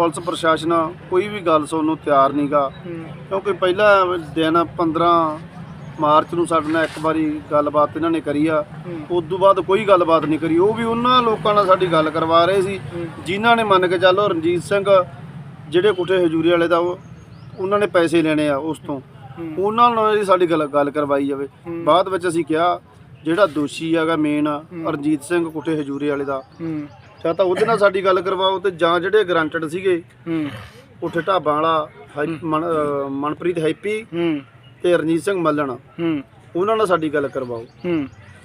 Police ਪ੍ਰਸ਼ਾਸਨ ਕੋਈ ਵੀ ਗੱਲ ਸੁਣਨ ਨੂੰ ਤਿਆਰ ਨਹੀਂਗਾ ਕਿਉਂਕਿ ਪਹਿਲਾ ਦਿਨ 15 ਮਾਰਚ ਨੂੰ ਸਾਡੇ ਨਾਲ ਇੱਕ ਵਾਰੀ ਗੱਲਬਾਤ ਇਹਨਾਂ ਨੇ ਕਰੀ ਆ। ਉਸ ਤੋਂ ਬਾਅਦ ਕੋਈ ਗੱਲਬਾਤ ਨਹੀਂ ਕਰੀ। ਉਹ ਵੀ ਉਹਨਾਂ ਲੋਕਾਂ ਨਾਲ ਸਾਡੀ ਗੱਲ ਕਰਵਾ ਰਹੇ ਸੀ। ਜਿਨ੍ਹਾਂ ਨੇ ਮੰਨ ਕੇ ਚੱਲੋ ਰਣਜੀਤ ਸਿੰਘ ਜਿਹੜੇ ਕੁੱਠੇ ਹਜੂਰੀ ਵਾਲੇ ਦਾ ਉਹ ਉਹਨਾਂ ਨੇ ਪੈਸੇ ਲੈਣੇ ਆ ਉਸ ਤੋਂ। ਉਹਨਾਂ ਨਾਲ ਸਾਡੀ ਗੱਲ ਗੱਲ ਕਰਵਾਈ ਜਾਵੇ। ਬਾਅਦ ਵਿੱਚ ਅਸੀਂ ਕਿਹਾ ਜਿਹੜਾ ਦੋਸ਼ੀ ਹੈਗਾ ਮੇਨ ਰਣਜੀਤ ਸਿੰਘ ਕੁੱਠੇ ਹਜੂਰੀ ਵਾਲੇ ਦਾ। ਜਾਂ ਤਾਂ ਉਹਦੇ ਨਾਲ ਸਾਡੀ ਗੱਲ ਕਰਵਾਓ ਤੇ ਜਾਂ ਜਿਹੜੇ ਗਰੰਟਡ ਸੀਗੇ ਉੱਥੇ ਢਾਬਾਂ ਵਾਲਾ ਹਾਈ- ਮਨ- ਅਹ ਮਨਪ੍ਰੀਤ ਹੈਪੀ ਤੇ ਰਣਜੀਤ ਸਿੰਘ ਮੱਲਣ। ਉਹਨਾਂ ਨਾਲ ਸਾਡੀ ਗੱਲ ਕਰਵਾਓ।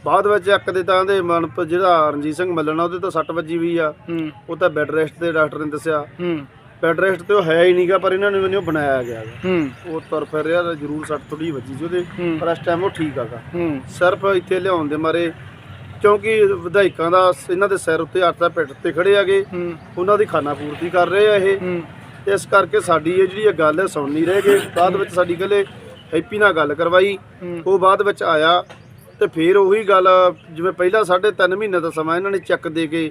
ਬਾਅਦ ਵਿੱਚ ਇੱਕ ਦੇ ਤਾਂ ਦੇ ਮਨ ਜਿਹੜਾ ਰਣਜੀਤ ਸਿੰਘ ਮੱਲਣ ਆ ਉਹਦੇ ਤਾਂ ਸੱਟ ਵੱਜੀ ਵੀ ਆ। ਉਹ ਤਾਂ ਬੈੱਡ ਰੈਸਟ ਤੇ ਡਾਕਟਰ ਨੇ ਦੱਸਿਆ। ਬੈੱਡ ਰੈਸਟ ਤੇ ਉਹ ਹੈ ਹੀ ਨਹੀਂਗਾ ਪਰ ਇਹਨਾਂ ਨੇ ਮੈਨੂੰ ਉਹ ਬਣਾਇਆ ਗਿਆ ਗਾ। ਉਹ ਤੁਰ ਫਿਰ ਰਿਹਾ ਤਾਂ ਜ਼ਰੂਰ ਸੱਟ ਥੋੜੀ ਵੱਜੀ ਸੀ ਉਹਦੇ। ਪਰ ਇਸ ਟਾਈਮ ਉਹ ਠੀਕ ਆਗਾ ਸਿਰਫ ਇੱਥੇ ਲਿਆਉਣ ਦੇ ਮਾਰੇ ਕਿਉਂਕਿ ਵਿਧਾਇਕਾਂ ਦਾ ਇਹਨਾਂ ਦੇ ਸਿਰ ਉੱਤੇ ਦਾ ਪਿੱਠ ਤੇ ਖੜੇ ਆਗੇ ਉਹਨਾਂ ਦੀ ਖਾਨਾ ਪੂਰਤੀ ਕਰ ਰਹੇ ਆ ਇਹ। ਇਸ ਕਰਕੇ ਸਾਡੀ ਇਹ ਜਿਹੜੀ ਇਹ ਗੱਲ ਹੈ ਸੁਣ ਨਹੀਂ ਰਹੇ ਗੇ ਬਾਅਦ ਵਿੱਚ ਸਾਡੀ ਗੱਲੇ ਹੈਪੀ ਨਾਲ ਗੱਲ ਕਰਵਾਈ। ਉਹ ਬਾਅਦ ਵਿੱਚ ਆਇਆ ਤੇ ਫਿਰ ਉਹੀ ਗੱਲ ਜਿਵੇਂ ਪਹਿਲਾਂ ਸਾਢੇ ਤਿੰਨ ਮਹੀਨੇ ਦਾ ਸਮਾਂ ਇਹਨਾਂ ਨੇ ਚੈੱਕ ਦੇ ਕੇ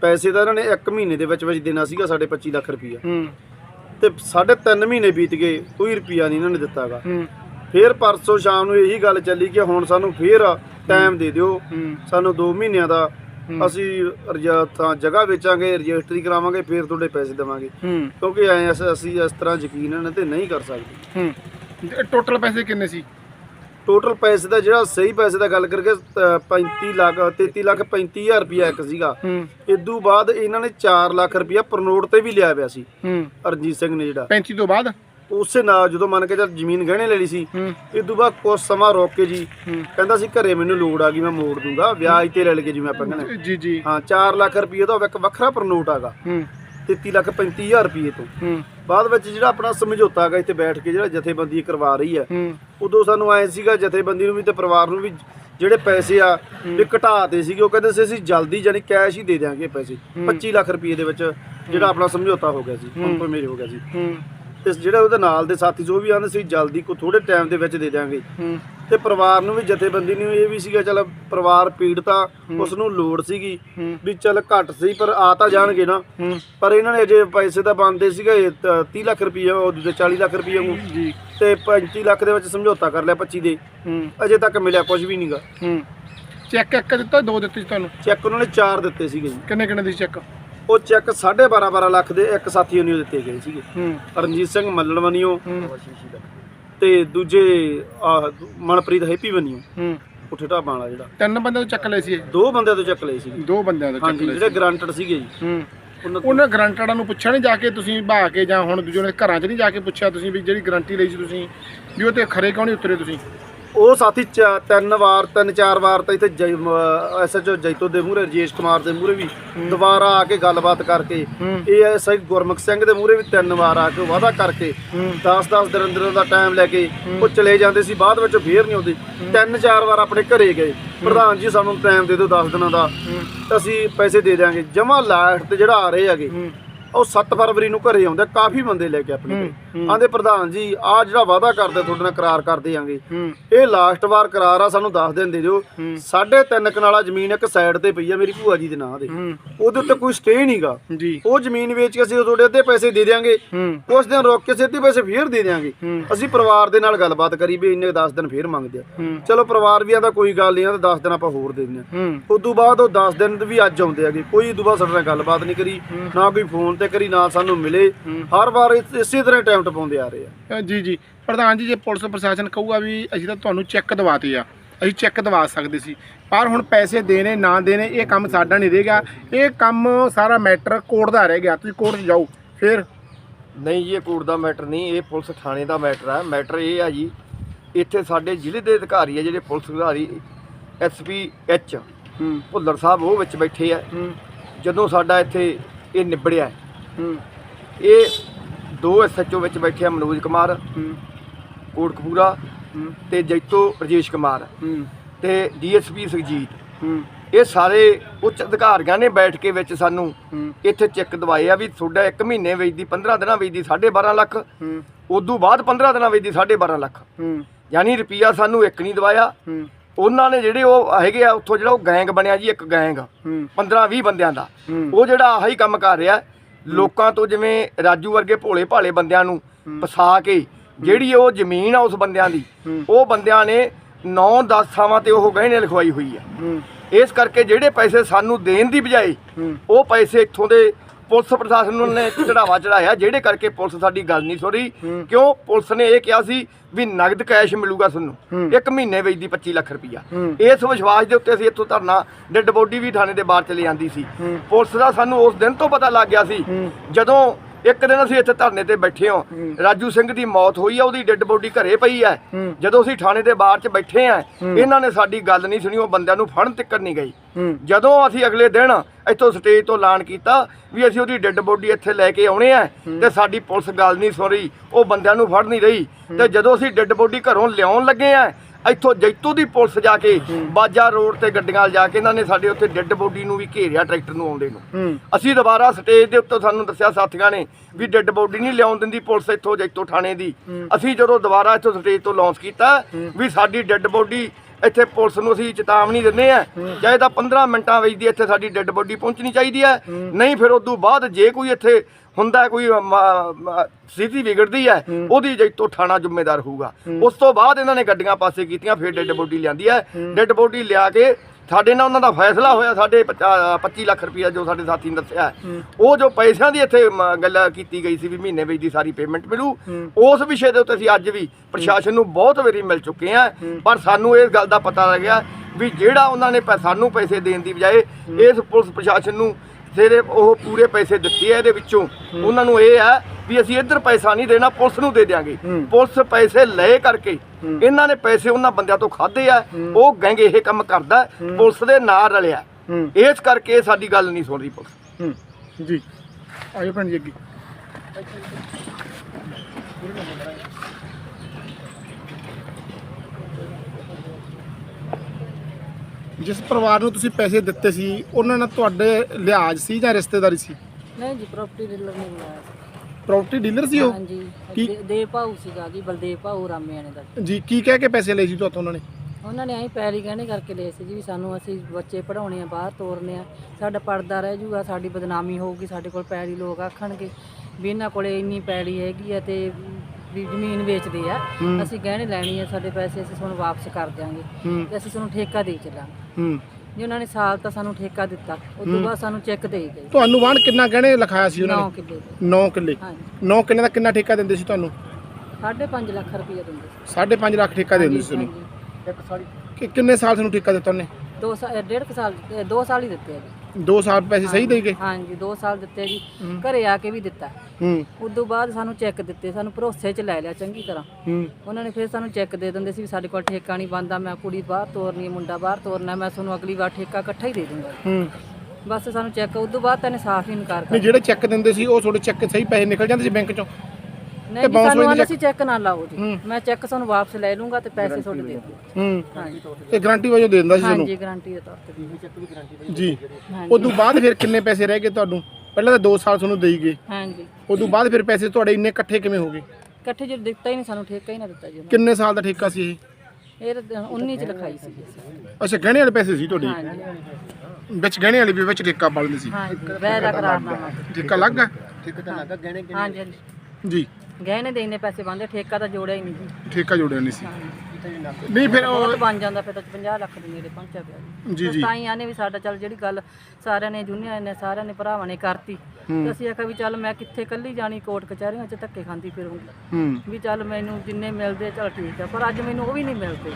ਪੈਸੇ ਤਾਂ ਇਹਨਾਂ ਨੇ 1 ਮਹੀਨੇ ਦੇ ਵਿੱਚ ਵਿੱਚ ਦੇਣਾ ਸੀਗਾ ਸਾਡੇ 25 ਲੱਖ ਰੁਪਈਆ। ਤੇ ਸਾਢੇ ਤਿੰਨ ਮਹੀਨੇ ਬੀਤ ਗਏ ਕੋਈ ਰੁਪਈਆ ਨਹੀਂ ਇਹਨਾਂ ਨੇ ਦਿੱਤਾਗਾ। ਫਿਰ ਪਰਸੋਂ ਸ਼ਾਮ ਨੂੰ ਇਹੀ ਗੱਲ ਚੱਲੀ ਕਿ ਹੁਣ ਸਾਨੂੰ ਫਿਰ ਟਾਈਮ ਦੇ ਦਿਓ। ਸਾਨੂੰ 2 ਮਹੀਨਿਆਂ ਦਾ ਅਸੀਂ ਰਜਾ- ਜਗ੍ਹਾ ਵੇਚਾਂਗੇ ਰਜਿਸਟਰੀ ਕਰਾਵਾਂਗੇ ਫਿਰ ਤੁਹਾਡੇ ਪੈਸੇ ਦੇਵਾਂਗੇ। ਕਿਉਂਕਿ ਐ ਅਸੀਂ ਇਸ ਤਰ੍ਹਾਂ ਯਕੀਨ ਇਹਨਾਂ ਤੇ ਨਹੀਂ ਕਰ ਸਕਦੇ। ਟੋਟਲ ਪੈਸੇ ਕਿੰਨੇ ਸੀ? ਟੋਟਲ ਪੈਸੇ ਦਾ ਜਿਹੜਾ ਸਹੀ ਪੈਸੇ ਦਾ ਗੱਲ ਕਰਕੇ ਅ, 35 ਲੱਖ 33 ਲੱਖ 35000 ਰੁਪਇਆ ਇੱਕ ਸੀਗਾ। ਇਦੋਂ ਬਾਅਦ ਇਹਨਾਂ ਨੇ 4 ਲੱਖ ਰੁਪਇਆ ਪ੍ਰਨੋਟ ਤੇ ਵੀ ਲਿਆ ਪਿਆ ਸੀ। ਅਰਜੀਤ ਸਿੰਘ ਨੇ ਜਿਹੜਾ। 35 ਤੋਂ ਬਾਅਦ? ਉਸੇ ਨਾਲ ਜਦੋਂ ਮੰਨ ਕੇ ਚੱਲ ਜ਼ਮੀਨ ਗਹਿਣੇ ਲੈ ਲਈ ਸੀ ਇਦੋਂ ਬਾਅਦ ਕੁਝ ਸਮਾਂ ਰੋਕ ਕੇ ਜੀ ਕਹਿੰਦਾ ਸੀ ਘਰੇ ਮੈਨੂੰ ਲੋੜ ਆ ਗਈ ਮੈਂ ਮੋੜ ਦੂੰਗਾ ਵਿਆਜ ਤੇ ਲੈ ਲਗੇ ਜਿਵੇਂ ਆਪਾਂ ਕਹਿੰਦੇ ਜੀ ਜੀ। ਹਾਂ 4 ਲੱਖ ਰੁਪਏ ਦਾ ਇੱਕ ਵੱਖਰਾ ਪ੍ਰਨੋਟ ਆਗਾ 33 ਲੱਖ 35000 ਰੁਪਏ ਤੋਂ। ਬਾਅਦ ਵਿੱਚ ਜਿਹੜਾ ਆਪਣਾ ਸਮਝੌਤਾ ਹੈਗਾ ਇੱਥੇ ਬੈਠ ਕੇ ਜਿਹੜਾ ਜਥੇਬੰਦੀ ਕਰਵਾ ਰਹੀ ਹੈ ਉਦੋਂ ਸਾਨੂੰ ਐ ਸੀਗਾ ਜਥੇਬੰਦੀ ਨੂੰ ਵੀ ਤੇ ਪਰਿਵਾਰ ਨੂੰ ਵੀ ਜਿਹੜੇ ਪੈਸੇ ਆ ਵੀ ਘਟਾਤੇ ਸੀਗੇ ਉਹ ਕਹਿੰਦੇ ਸੀ ਅਸੀਂ ਜਲਦੀ ਜਾਨੀ ਕੈਸ਼ ਹੀ ਦੇ ਦਿਆਂਗੇ ਪੈਸੇ। 25 ਲੱਖ ਰੁਪਏ ਦੇ ਵਿੱਚ ਜਿਹੜਾ ਆਪਣਾ ਸਮਝੌਤਾ ਹੋ ਗਿਆ ਸੀ ਕੰਪਰੋਮਾਈਜ਼ ਹੋ ਗਿਆ ਸੀ। ਤੇ ਜਿਹੜੇ ਉਹਦੇ ਨਾਲ ਦੇ ਸਾਥੀ ਜੋ ਵੀ ਆਂਦੇ ਸੀ ਜਲਦੀ ਕੋ ਥੋੜੇ ਟਾਈਮ ਦੇ ਵਿੱਚ ਦੇ ਦਿਆਂਗੇ। ਤੇ ਪਰਿਵਾਰ ਨੂੰ ਵੀ ਜਥੇਬੰਦੀ ਨੂੰ ਇਹ ਵੀ ਸੀਗਾ ਚਲ ਪਰਿਵਾਰ ਪੀੜਤਾ ਉਸ ਨੂੰ ਲੋੜ ਸੀਗੀ ਵੀ ਚਲ ਘੱਟ ਸੀ ਪਰ ਆ ਤਾਂ ਜਾਣਗੇ ਨਾ। ਪਰ ਇਹਨਾਂ ਨੇ ਅਜੇ ਪੈਸੇ ਤਾਂ ਬੰਦੇ ਸੀਗੇ 30 ਲੱਖ ਰੁਪਏ ਉਹ ਦੂਜੇ 40 ਲੱਖ ਰੁਪਏ ਨੂੰ। ਤੇ 35 ਲੱਖ ਦੇ ਵਿੱਚ ਸਮਝੌਤਾ ਕਰ ਲਿਆ 25 ਦੇ। ਅਜੇ ਤੱਕ ਮਿਲਿਆ ਕੁਝ ਵੀ ਨਹੀਂਗਾ ਚੈੱਕ ਇੱਕ ਦਿੱਤਾ ਦੋ ਦਿੱਤੇ ਸੀ ਤੁਹਾਨੂੰ? ਚੈੱਕ ਉਹਨਾਂ ਨੇ 4 ਦਿੱਤੇ ਸੀਗੇ ਕਿੰਨੇ ਕਿੰਨੇ ਦੀ ਚੈੱਕ? ਉਹ ਚੈੱਕ 12.5 12 ਲੱਖ ਦੇ ਇੱਕ ਸਾਥੀ ਨੂੰ ਦਿੱਤੇ ਗਏ ਸੀਗੇ। ਰਣਜੀਤ ਸਿੰਘ ਮੱਲਣ ਵਨੀਓ ਤੇ ਦੂਜੇ ਮਨਪ੍ਰੀਤ ਹੈਪੀ ਵਨੀਓ ਉੱਠੇ ਢਾਬਾਂ ਵਾਲਾ ਜਿਹੜਾ। ਤਿੰਨ ਬੰਦੇ ਤੋਂ ਚੱਕ ਲਏ ਸੀ ਦੋ ਬੰਦਿਆਂ ਤੋਂ ਚੱਕ ਲਏ ਸੀਗੇ ਦੋ ਬੰਦਿਆਂ ਤੋਂ ਚੱਕ ਲਏ ਜਿਹੜੇ ਗਰੰਟਡ ਸੀਗੇ ਜੀ। ਉਹਨਾਂ ਗਰੰਟਰਾਂ ਨੂੰ ਪੁੱਛਿਆ ਨਹੀਂ ਜਾ ਕੇ ਤੁਸੀਂ ਬਹਾ ਕੇ ਜਾਂ ਹੁਣ ਦੂਜੇ ਨੇ ਘਰਾਂ 'ਚ ਨਹੀਂ ਜਾ ਕੇ ਪੁੱਛਿਆ ਤੁਸੀਂ ਵੀ ਜਿਹੜੀ ਗਰੰਟੀ ਲਈ ਸੀ ਤੁਸੀਂ ਵੀ ਉਹ ਤੇ ਖਰੇ ਕਿਉਂ ਨਹੀਂ ਉਤਰੇ ਤੁਸੀਂ? ਉਹ ਸਾਥੀ ਚ- ਤਿੰਨ ਵਾਰ ਤਿੰਨ ਚਾਰ ਵਾਰ ਤਾਂ ਇੱਥੇ ਐਸਐਚਓ ਜੈਤੋ ਦੇ ਮੂਹਰੇ ਰਜੇਸ਼ ਕੁਮਾਰ ਦੇ ਮੂਹਰੇ ਵੀ ਦੁਬਾਰਾ ਆ ਕੇ ਗੱਲਬਾਤ ਕਰਕੇ ਹੂੰ। ਇਹ ਐਸਆਈ ਗੁਰਮੁਖ ਸਿੰਘ ਦੇ ਮੂਹਰੇ ਵੀ ਤਿੰਨ ਵਾਰ ਆ ਕੇ ਵਾਅਦਾ ਕਰਕੇ 10-10 ਦਿਨ ਦਿਨ ਦਾ ਟਾਈਮ ਲੈ ਕੇ ਉਹ ਚਲੇ ਜਾਂਦੇ ਸੀ ਬਾਅਦ ਵਿੱਚ ਫੇਰ ਨਹੀਂ ਆਉਂਦੇ। ਤਿੰਨ ਚਾਰ ਵਾਰ ਆਪਣੇ ਘਰੇ ਗਏ। ਪ੍ਰਧਾਨ ਜੀ ਸਾਨੂੰ ਟਾਈਮ ਦੇ ਦਿਓ 10 ਦਿਨਾਂ ਦਾ। ਅਸੀਂ ਪੈਸੇ ਦੇ ਦਿਆਂਗੇ। ਜਮਾ ਲਾਸਟ ਤੇ ਜਿਹੜਾ ਆ ਰਹੇ ਹੈਗੇ ਉਹ 7 ਫਰਵਰੀ ਨੂੰ ਘਰੇ ਆਉਂਦੇ ਕਕਾਫੀ ਬੰਦੇ ਲੈ ਕੇ ਆਪਣੇ ਕੋਲ ਆਂਦੇ ਪ੍ਰਧਾਨ ਜੀ ਆ ਜਿਹੜਾ ਵਾਅਦਾ ਕਰਦੇ ਤੁਹਾਡੇ ਨਾਲ ਕਰਾਰ ਕਰਦੇ ਆਂਗੇ। ਹੂੰ। ਇਹ ਲਾਸਟ ਵਾਰ ਕਰਾਰ ਆ ਸਾਨੂੰ 10 ਦਿਨ ਦੇ ਦਿਓ ਸਾਢੇ ਤਿੰਨ ਕਨਾਲਾ ਜ਼ਮੀਨ ਇੱਕ ਸਾਈਡ ਤੇ ਪਈ ਆ ਮੇਰੀ ਭੂਆ ਜੀ ਦੇ ਨਾਂ ਦੇ ਉਹਦੇ ਉੱਤੇ ਕੋਈ ਸਟੇ ਨਹੀਂਗਾ। ਉਹ ਜ਼ਮੀਨ ਵੇਚ ਕੇ ਅਸੀਂ ਤੁਹਾਡੇ ਅੱਧੇ ਪੈਸੇ ਦੇ ਦਿਆਂਗੇ। ਕੁਝ ਦਿਨ ਰੁਕ ਕੇ ਸਿੱਧੇ ਪੈਸੇ ਫੇਰ ਦੇ ਦਿਆਂਗੇ। ਅਸੀਂ ਪਰਿਵਾਰ ਦੇ ਨਾਲ ਗੱਲਬਾਤ ਕਰੀ ਵੀ ਇੰਨੇ 10 ਦਿਨ ਫੇਰ ਮੰਗਦੇ ਆ। ਚਲੋ ਪਰਿਵਾਰ ਵੀ ਆਂਦਾ ਕੋਈ ਗੱਲ ਨਹੀਂ ਆ ਤਾਂ 10 ਦਿਨ ਆਪਾਂ ਹੋਰ ਦੇ ਦਿੰਦੇ ਆ। ਹੂੰ। ਉਦੋਂ ਬਾਅਦ ਉਹ 10 ਦਿਨ ਵੀ ਅੱਜ ਆਉਂਦੇ ਹੈਗੇ। ਕੋਈ ਬਾਅਦ ਸਾਡੇ ਨਾਲ ਗੱਲਬਾਤ ਨਹੀਂ ਕਰੀ ਨਾ ਕੋਈ ਫੋਨ ਤੇ ਕਰੀ ਨਾ ਸਾਨੂੰ ਮਿਲੇ। ਹਰ ਵਾਰ ਇਸੇ ਤਰ੍ਹਾਂ ਟਾਈਮ ਟਪਾਉਂਦੇ ਆ ਰਹੇ ਆ। ਅ, ਜੀ ਜੀ। ਪ੍ਰਧਾਨ ਜੀ ਜੇ ਪੁਲਿਸ ਪ੍ਰਸ਼ਾਸਨ ਕਹੂਗਾ ਵੀ ਅਸੀਂ ਤਾਂ ਤੁਹਾਨੂੰ ਚੈੱਕ ਦਵਾਤੇ ਆ ਅਸੀਂ ਚੈੱਕ ਦਵਾ ਸਕਦੇ ਸੀ। ਪਰ ਹੁਣ ਪੈਸੇ ਦੇਣੇ ਨਾ ਦੇਣੇ ਇਹ ਕੰਮ ਸਾਡਾ ਨਹੀਂ ਰਹੇਗਾ ਇਹ ਕੰਮ ਸਾਰਾ ਮੈਟਰ ਕੋਰਟ ਦਾ ਰਹਿ ਗਿਆ। ਤੁਸੀਂ ਕੋਰਟ 'ਚ ਜਾਓ ਫਿਰ। ਨਹੀਂ ਜੀ ਇਹ ਕੋਰਟ ਦਾ ਮੈਟਰ ਨਹੀਂ ਇਹ ਪੁਲਿਸ ਥਾਣੇ ਦਾ ਮੈਟਰ ਹੈ ਮੈਟਰ ਇਹ ਆ ਜੀ ਇੱਥੇ ਸਾਡੇ ਜ਼ਿਲ੍ਹੇ ਦੇ ਅਧਿਕਾਰੀ ਆ ਜਿਹੜੇ ਪੁਲਿਸ ਅਧਿਕਾਰੀ ਐਸਪੀ ਐਚ ਹੂੰ। ਭੁੱਲਰ ਸਾਹਿਬ ਉਹ ਵਿੱਚ ਬੈਠੇ ਆ। ਹੂੰ। ਜਦੋਂ ਸਾਡਾ ਇੱਥੇ ਇਹ ਨਿਬੜਿਆ ਹੂੰ। ਇਹ ਦੋ ਐਸਐਚਓ ਵਿੱਚ ਬੈਠੇ ਆ ਮਨੋਜ ਕੁਮਾਰ ਹੂੰ। ਕੋਟਕਪੂਰਾ ਤੇ ਜੈਤੋ ਰਜੇਸ਼ ਕੁਮਾਰ ਤੇ ਡੀਐਸਪੀ ਸੁਖਜੀਤ ਇਹ ਸਾਰੇ ਉੱਚ ਅਧਿਕਾਰੀਆਂ ਨੇ ਬੈਠ ਕੇ ਵਿੱਚ ਸਾਨੂੰ ਇੱਥੇ ਚੈੱਕ ਦਵਾਏ ਆ ਵੀ ਤੁਹਾਡਾ 1 ਮਹੀਨੇ ਵਿੱਚ ਦੀ 15 ਦਿਨਾਂ ਵਿੱਚ ਦੀ 12.5 ਲੱਖ ਉਦੋਂ ਬਾਅਦ 15 ਦਿਨਾਂ ਵਿੱਚ ਦੀ 12.5 ਲੱਖ। ਯਾਨੀ ਰੁਪਈਆ ਸਾਨੂੰ ਇੱਕ ਨਹੀਂ ਦਵਾਇਆ। ਉਹਨਾਂ ਨੇ ਜਿਹੜੇ ਉਹ ਹੈਗੇ ਆ ਉੱਥੋਂ ਜਿਹੜਾ ਉਹ ਗੈਂਗ ਬਣਿਆ ਜੀ ਇੱਕ ਗੈਂਗ ਹੂੰ। 15 20 ਬੰਦਿਆਂ ਦਾ। ਉਹ ਜਿਹੜਾ ਆਹੀ ਕੰਮ ਕਰ ਰਿਹਾ ਲੋਕਾਂ ਤੋਂ ਜਿਵੇਂ ਰਾਜੂ ਵਰਗੇ ਭੋਲੇ ਭਾਲੇ ਬੰਦਿਆਂ ਨੂੰ ਫਸਾ ਕੇ ਜਿਹੜੀ ਉਹ ਜ਼ਮੀਨ ਆ ਉਸ ਬੰਦਿਆਂ ਦੀ। ਉਹ ਬੰਦਿਆਂ ਨੇ 9-10 ਥਾਵਾਂ ਤੇ ਉਹ ਗਹਿਣੇ ਲਿਖਵਾਈ ਹੋਈ ਆ। ਇਸ ਕਰਕੇ ਜਿਹੜੇ ਪੈਸੇ ਸਾਨੂੰ ਦੇਣ ਦੀ ਬਜਾਏ ਉਹ ਪੈਸੇ ਇੱਥੋਂ ਦੇ ਪੁਲਿਸ ਪ੍ਰਸ਼ਾਸਨ ਨੂੰ ਨੇ ਚੜਾਵਾ ਚੜਾਇਆ ਜਿਹੜੇ ਕਰਕੇ ਪੁਲਿਸ ਸਾਡੀ ਗੱਲ ਨਹੀਂ ਸੁਣੀ। ਕਿਉਂ ਪੁਲਿਸ ਨੇ ਇਹ ਕਿਹਾ ਸੀ ਵੀ ਨਗਦ ਕੈਸ਼ ਮਿਲੂਗਾ ਤੁਹਾਨੂੰ। ਇੱਕ ਮਹੀਨੇ ਵਿੱਚ ਦੀ 25 ਲੱਖ ਰੁਪਈਆ। ਇਸ ਵਿਸ਼ਵਾਸ ਦੇ ਉੱਤੇ ਅਸੀਂ ਇੱਥੋਂ ਧਰਨਾ ਡੈੱਡ ਬੋਡੀ ਵੀ ਥਾਣੇ ਦੇ ਬਾਹਰ ਚਲੇ ਜਾਂਦੀ ਸੀ। ਪੁਲਿਸ ਦਾ ਸਾਨੂੰ ਉਸ ਦਿਨ ਤੋਂ ਪਤਾ ਲੱਗ ਗਿਆ ਸੀ। ਜਦੋਂ ਇੱਕ ਦਿਨ ਅਸੀਂ ਇੱਥੇ ਧਰਨੇ ਤੇ ਬੈਠੇ ਹਾਂ। ਰਾਜੂ ਸਿੰਘ ਦੀ ਮੌਤ ਹੋਈ ਆ ਉਹਦੀ ਡੈੱਡ ਬੋਡੀ ਘਰੇ ਪਈ ਹੂੰ। ਜਦੋਂ ਅਸੀਂ ਥਾਣੇ ਦੇ ਬਾਹਰ 'ਚ ਬੈਠੇ ਆ। ਇਹਨਾਂ ਨੇ ਸਾਡੀ ਗੱਲ ਨਹੀਂ ਸੁਣੀ ਉਹ ਬੰਦਿਆਂ ਨੂੰ ਫੜਨ ਤੱਕ ਨਹੀਂ ਗਈ। ਜਦੋਂ ਅਸੀਂ ਅਗਲੇ ਦਿਨ ਇੱਥੋਂ ਸਟੇਜ ਤੋਂ ਐਲਾਨ ਕੀਤਾ ਵੀ ਅਸੀਂ ਉਹਦੀ ਡੈੱਡ ਬੋਡੀ ਇੱਥੇ ਲੈ ਕੇ ਆਉਣੇ ਆ ਤੇ ਸਾਡੀ ਪੁਲਿਸ ਗੱਲ ਨਹੀਂ ਸੁਣ ਉਹ ਬੰਦਿਆਂ ਨੂੰ ਫੜ ਨਹੀਂ ਰਹੀ। ਤੇ ਜਦੋਂ ਅਸੀਂ ਡੈੱਡ ਬੋਡੀ ਘਰੋਂ ਲਿਆਉਣ ਲੱਗੇ ਆ ਇੱਥੋਂ ਜੈਤੋ ਦੀ ਪੁਲਿਸ ਜਾ ਕੇ ਬਾਜਾ ਰੋਡ ਤੇ ਗੱਡੀਆਂ ਜਾ ਕੇ ਇਹਨਾਂ ਨੇ ਸਾਡੇ ਉੱਥੇ ਡੈੱਡ ਬੋਡੀ ਨੂੰ ਵੀ ਘੇਰਿਆ ਟਰੈਕਟਰ ਨੂੰ ਆਉਂਦੇ ਨੂੰ। ਅਸੀਂ ਦੁਬਾਰਾ ਸਟੇਜ ਦੇ ਉੱਤੇ ਸਾਨੂੰ ਦੱਸਿਆ ਸਾਥੀਆਂ ਨੇ ਵੀ ਡੈੱਡ ਬੋਡੀ ਨਹੀਂ ਲਿਆਉਣ ਦਿੰਦੀ ਪੁਲਿਸ ਇੱਥੋਂ ਜੈਤੋ ਥਾਣੇ ਦੀ। ਅਸੀਂ ਜਦੋਂ ਦੁਬਾਰਾ ਇੱਥੋਂ ਸਟੇਜ ਤੋਂ ਲਾਂਚ ਕੀਤਾ ਵੀ ਸਾਡੀ ਡੈੱਡ ਬੋਡੀ ਇੱਥੇ ਪੁਲਿਸ ਨੂੰ ਅਸੀਂ ਚੇਤਾਵਨੀ ਦਿੰਦੇ ਆ ਚਾਹੇ ਤਾਂ 15 ਮਿੰਟਾਂ ਵਿੱਚ ਦੀ ਇੱਥੇ ਸਾਡੀ ਡੈੱਡ ਬੋਡੀ ਪਹੁੰਚਣੀ ਚਾਹੀਦੀ ਹੈ। ਨਹੀਂ ਫਿਰ ਉਸ ਤੋਂ ਬਾਅਦ ਜੇ ਕੋਈ ਇੱਥੇ ਹੁੰਦਾ ਕੋਈ ਸਥਿਤੀ ਵਿਗੜਦੀ ਹੈ ਉਹਦੀ ਜੈਤੋ ਥਾਣਾ ਜ਼ਿੰਮੇਦਾਰ ਹੋਊਗਾ। ਉਸ ਤੋਂ ਬਾਅਦ ਇਹਨਾਂ ਨੇ ਗੱਡੀਆਂ ਪਾਸੇ ਕੀਤੀਆਂ ਫਿਰ ਡੈੱਡ ਬੋਡੀ ਲਿਆਂਦੀ ਹੈ। ਡੈੱਡ ਬੋਡੀ ਲਿਆ ਕੇ ਸਾਡੇ ਨਾਲ ਉਹਨਾਂ ਦਾ ਫੈਸਲਾ ਹੋਇਆ ਸਾਡੇ 25 ਲੱਖ ਰੁਪਇਆ ਜੋ ਸਾਡੇ ਸਾਥੀ ਨੇ ਦੱਸਿਆ। ਉਹ ਜੋ ਪੈਸਿਆਂ ਦੀ ਇੱਥੇ ਗੱਲ ਕੀਤੀ ਗਈ ਸੀ ਵੀ ਮਹੀਨੇ ਵਿੱਚ ਦੀ ਸਾਰੀ ਪੇਮੈਂਟ ਮਿਲੂ। ਉਸ ਵਿਸ਼ੇ ਦੇ ਉੱਤੇ ਅਸੀਂ ਅੱਜ ਵੀ ਪ੍ਰਸ਼ਾਸਨ ਨੂੰ ਬਹੁਤ ਵਾਰੀ ਮਿਲ ਚੁੱਕੇ ਹਾਂ ਪਰ ਸਾਨੂੰ ਇਸ ਗੱਲ ਦਾ ਪਤਾ ਲੱਗਿਆ ਵੀ ਜਿਹੜਾ ਉਹਨਾਂ ਨੇ ਸਾਨੂੰ ਪੈਸੇ ਦੇਣ ਦੀ ਬਜਾਏ ਇਸ ਪੁਲਿਸ ਪ੍ਰਸ਼ਾਸਨ ਨੂੰ ਜਿਹੜੇ ਉਹ ਪੂਰੇ ਪੈਸੇ ਦਿੱਤੇ ਆ ਇਹਦੇ ਵਿੱਚੋਂ ਉਹਨਾਂ ਨੂੰ ਇਹ ਹੈ ਵੀ ਅਸੀਂ ਇੱਧਰ ਪੈਸਾ ਨਹੀਂ ਦੇਣਾ ਪੁਲਿਸ ਨੂੰ ਦੇ ਦਿਆਂਗੇ। ਹੂੰ। ਪੁਲਿਸ ਪੈਸੇ ਲਏ ਕਰਕੇ ਇਹਨਾਂ ਨੇ ਪੈਸੇ ਉਹਨਾਂ ਬੰਦਿਆਂ ਤੋਂ ਖਾਦੇ ਆ ਉਹ ਗੈਂਗ ਇਹ ਕੰਮ ਕਰਦਾ ਪੁਲਿਸ ਦੇ ਨਾਲ ਰਲਿਆ। ਇਸ ਕਰਕੇ ਸਾਡੀ ਗੱਲ ਨਹੀਂ ਸੁਣ ਰਹੀ ਪੁਲਿਸ ਜੀ। ਆਇਓ ਭੈਣ ਜੀ ਅੱਗੇ। ਜਿਸ ਪਰਿਵਾਰ ਨੂੰ ਤੁਸੀਂ ਪੈਸੇ ਦਿੱਤੇ ਸੀ ਉਹਨਾਂ ਨਾਲ ਤੁਹਾਡੇ ਲਿਹਾਜ਼ ਸੀ ਜਾਂ ਰਿਸ਼ਤੇਦਾਰੀ ਸੀ? ਨਹੀਂ ਜੀ ਪ੍ਰਾਪਰਟੀ ਡੀਲਰ ਨੇ ਬੁਲਾਇਆ ਸੀ ਪ੍ਰਾਪਰਟੀ ਡੀਲਰ ਸੀ ਉਹ? ਹਾਂਜੀ ਕੀ- ਦੇ- ਦੇਵ ਭਾਊ ਸੀਗਾ ਜੀ ਬਲਦੇਵ ਭਾਊ ਰਾਮਿਆਣੇ ਦਾ। ਜੀ ਕੀ ਕਹਿ ਕੇ ਪੈਸੇ ਲਏ ਸੀ ਤੁਹਾਤੋਂ ਉਹਨਾਂ ਨੇ? ਉਹਨਾਂ ਨੇ ਐਂ ਪੈਰੀ ਗਹਿਣੇ ਕਰਕੇ ਲਏ ਸੀ ਜੀ ਵੀ ਸਾਨੂੰ ਅਸੀਂ ਬੱਚੇ ਪੜਾਉਣੇ ਆ ਬਾਹਰ ਤੋਰਨੇ ਆ। ਸਾਡਾ ਪਰਦਾ ਰਹਿ ਜੂਗਾ ਸਾਡੀ ਬਦਨਾਮੀ ਹੋਊਗੀ ਸਾਡੇ ਕੋਲ ਪੈਰੀ ਲੋਕ ਆਖਣਗੇ ਵੀ ਇਹਨਾਂ ਕੋਲੇ ਇੰਨੀ ਪੈੜੀ ਹੈਗੀ ਆ ਤੇ ਵੀ ਜ਼ਮੀਨ ਵੇਚਦੇ ਆ ਹੂੰ। ਅਸੀਂ ਗਹਿਣੇ ਲੈਣੀ ਆ ਸਾਡੇ ਪੈਸੇ ਅਸੀਂ ਤੁਹਾਨੂੰ ਵਾਪਸ ਕਰ ਦਿਆਂਗੇ ਹੂੰ। ਤੇ ਅਸੀਂ ਤੁਹਾਨੂੰ ਠੇਕਾ ਦੇ ਚੱਲਾਂਗੇ। ਹੂੰ। ਜੀ ਉਹਨਾਂ ਨੇ ਸਾਲ ਤਾਂ ਸਾਨੂੰ ਠੇਕਾ ਦਿੱਤਾ ਉਸ ਤੋਂ ਬਾਅਦ ਸਾਨੂੰ ਚੈੱਕ ਦੇ ਗਏ। ਤੁਹਾਨੂੰ ਵਾਹਣ ਕਿੰਨਾ ਗਹਿਣੇ ਲਿਖਾਇਆ ਸੀ ਉਹਨਾਂ 9 ਨੇ? ਕਿੱਲੇ ਦੇ। 9 ਕਿੱਲੇ। ਹਾਂਜੀ। 9 ਕਿੱਲੇ ਦਾ ਕਿੰਨਾ ਠੇਕਾ ਦਿੰਦੇ ਸੀ ਤੁਹਾਨੂੰ? 5.5 ਲੱਖ ਰੁਪਏ ਦਿੰਦੇ ਸੀ। 5.5 ਲੱਖ ਠੇਕਾ ਦਿੰਦੇ ਸੀ ਤੁਹਾਨੂੰ? ਹਾਂਜੀ। ਕਿ ਕਿੰਨੇ ਸਾਲ ਤੁਹਾਨੂੰ ਠੇਕਾ ਦਿੱਤਾ ਉਹਨੇ? ਦੋ ਸਾਲ ਡੇਢ ਕੁ ਸਾਲ ਦਿੱਤੇ- ਦੋ ਸਾਲ ਹੀ ਦਿੱਤੇ ਆ ਜੀ। 2 ਸਾਲ ਪੈਸੇ ਸਹੀ ਦੇ ਗਏ? ਹਾਂਜੀ 2 ਸਾਲ ਦਿੱਤੇ ਜੀ। ਘਰੇ ਆ ਕੇ ਵੀ ਦਿੱਤਾ। ਹੂੰ। ਤੋਂ ਬਾਅਦ ਸਾਨੂੰ ਚੈੱਕ ਦਿੱਤੇ ਸਾਨੂੰ ਭਰੋਸੇ 'ਚ ਲੈ ਲਿਆ ਚੰਗੀ ਤਰ੍ਹਾਂ। ਹੂੰ। ਉਹਨਾਂ ਨੇ ਫਿਰ ਸਾਨੂੰ ਚੈੱਕ ਦੇ ਦਿੰਦੇ ਸੀ ਵੀ ਸਾਡੇ ਕੋਲ ਠੇਕਾ ਨਹੀਂ ਬੰਦਾ ਮੈਂ ਕੁੜੀ ਬਾਹਰ ਤੋਰਨੀ ਹੈ ਮੁੰਡਾ ਬਾਹਰ ਤੋਰਨਾ ਮੈਂ ਤੁਹਾਨੂੰ ਅਗਲੀ ਵਾਰ ਠੇਕਾ ਇਕੱਠਾ ਹੀ ਦੇ ਦੂੰਗਾ। ਹੂੰ। ਬਸ ਸਾਨੂੰ ਚੈੱਕ ਤੋਂ ਬਾਅਦ ਤਾਂ ਇਹਨੇ ਸਾਫ਼ ਹੀ ਇਨਕਾਰ ਕਰ ਨਹੀਂ ਜਿਹੜੇ ਚੈੱਕ ਦਿੰਦੇ ਸੀ ਉਹ ਤੁਹਾਡੇ ਚੈੱਕ ਸਹੀ ਪੈਸੇ ਨਿਕਲ ਜਾਂਦੇ ਸੀ ਬੈਂਕ ਚੋਂ? ਨਹੀਂ ਜੀ bounce ਸਾਨੂੰ ਹੋਈ ਆਂਦਾ check- ਸੀ ਚੈੱਕ ਨਾ ਲਾਓ ਜੀ। ਹੂੰ। ਮੈਂ ਚੈੱਕ ਤੁਹਾਨੂੰ ਵਾਪਸ ਲੈ ਲੂੰਗਾ ਤੇ ਪੈਸੇ ਤੁਹਾਡੇ ਦੇ ਦੂੰਗਾ ਹੂੰ। ਹਾਂਜੀ। ਤੇ ਗਾਰੰਟੀ ਵਜੋਂ ਦੇ ਦਿੰਦਾ ਸੀ ਤੁਹਾਨੂੰ? ਹਾਂਜੀ ਗਾਰੰਟੀ ਦੇ ਤੌਰ ਤੇ। ਵੀ। ਜੀ। ਹਾਂਜੀ। ਉਦੋਂ ਬਾਅਦ ਫਿਰ ਕਿੰਨੇ ਪੈਸੇ ਰਹਿ ਗਏ ਤੁਹਾਨੂੰ? ਪਹਿਲਾਂ ਤਾਂ 2 ਸਾਲ ਤੁਹਾਨੂੰ ਦੇਈ ਗਏ ਹਾਂਜੀ। ਉਦੋਂ ਬਾਅਦ ਫਿਰ ਪੈਸੇ ਤੁਹਾਡੇ ਇੰਨੇ ਇਕੱਠੇ ਕਿਵੇਂ ਹੋ ਗਏ? ਇਕੱਠੇ ਜੇ ਦਿੱਤਾ ਹੀ ਨਹੀਂ ਸਾਨੂੰ ਠੇਕਾ ਹੀ ਨਾ ਦਿੱਤਾ ਜੀ ਉਹਨਾਂ ਕਿੰਨੇ ਸਾਲ ਦਾ ਠੇਕਾ ਸੀ ਇਹ? ਨੇ। ਇਹ ਤਾਂ 19 ਚ ਲਿਖਾਈ ਸੀ। ਜੀ ਅਸੀਂ। ਅੱਛਾ ਗਹਿਣੇ ਵਾਲੇ ਪੈਸੇ ਸੀ ਤੁਹਾਡੇ? ਹਾਂਜੀ। ਵਿੱਚ ਗਹਿਣੇ ਵਾਲੇ ਵੀ ਵਿੱਚ ਠੇਕਾ ਪਾਲਦੇ ਸੀ। ਹਾਂਜੀ ਵੈ ਦਾ ਕਰਾਰਨਾਮਾ ਠੇਕਾ ਲੱਗ ਗਿਆ ਹਾਂਜੀ ਹਾਂਜੀ। ਜੀ। ਗਹਿਣੇ ਦੇ ਇੰਨੇ ਪੈਸੇ ਬੰਦੇ ਠੇਕਾ ਤਾਂ ਜੋੜਿਆ ਹੀ ਨਹੀਂ ਜੀ ਠੇਕਾ ਜੋੜਿਆ ਨਹੀਂ ਸੀ। ਨਹੀਂ ਫਿਰ ਉਹ ਬਹੁਤ ਬਣ ਜਾਂਦਾ ਫਿਰ ਤਾਂ 50 ਲੱਖ ਦੇ ਨੇੜੇ ਪਹੁੰਚਿਆ ਪਿਆ ਜੀ। ਜੀ ਜੀ। ਤਾਂ ਹੀ ਆਨੇ ਵੀ ਸਾਡਾ ਚੱਲ ਜਿਹੜੀ ਗੱਲ ਸਾਰਿਆਂ ਨੇ ਜੁਨੀਆਂ ਨੇ ਸਾਰਿਆਂ ਨੇ ਭਰਾਵਾਂ ਨੇ ਕਰਤੀ। ਤੇ ਅਸੀਂ ਆਖਿਆ ਵੀ ਚੱਲ ਮੈਂ ਕਿੱਥੇ ਕੱਲੀ ਜਾਣੀ ਕੋਰਟ ਕਚਹਿਰੀਆਂ 'ਚ ਧੱਕੇ ਖਾਂਦੀ ਫਿਰੂੰਗੀ। ਹੂੰ। ਵੀ ਚੱਲ ਮੈਨੂੰ ਜਿੰਨੇ ਮਿਲਦੇ ਚੱਲ ਠੀਕ ਆ ਪਰ ਅੱਜ ਮੈਨੂੰ ਉਹ ਵੀ ਨਹੀਂ ਮਿਲਦੇ।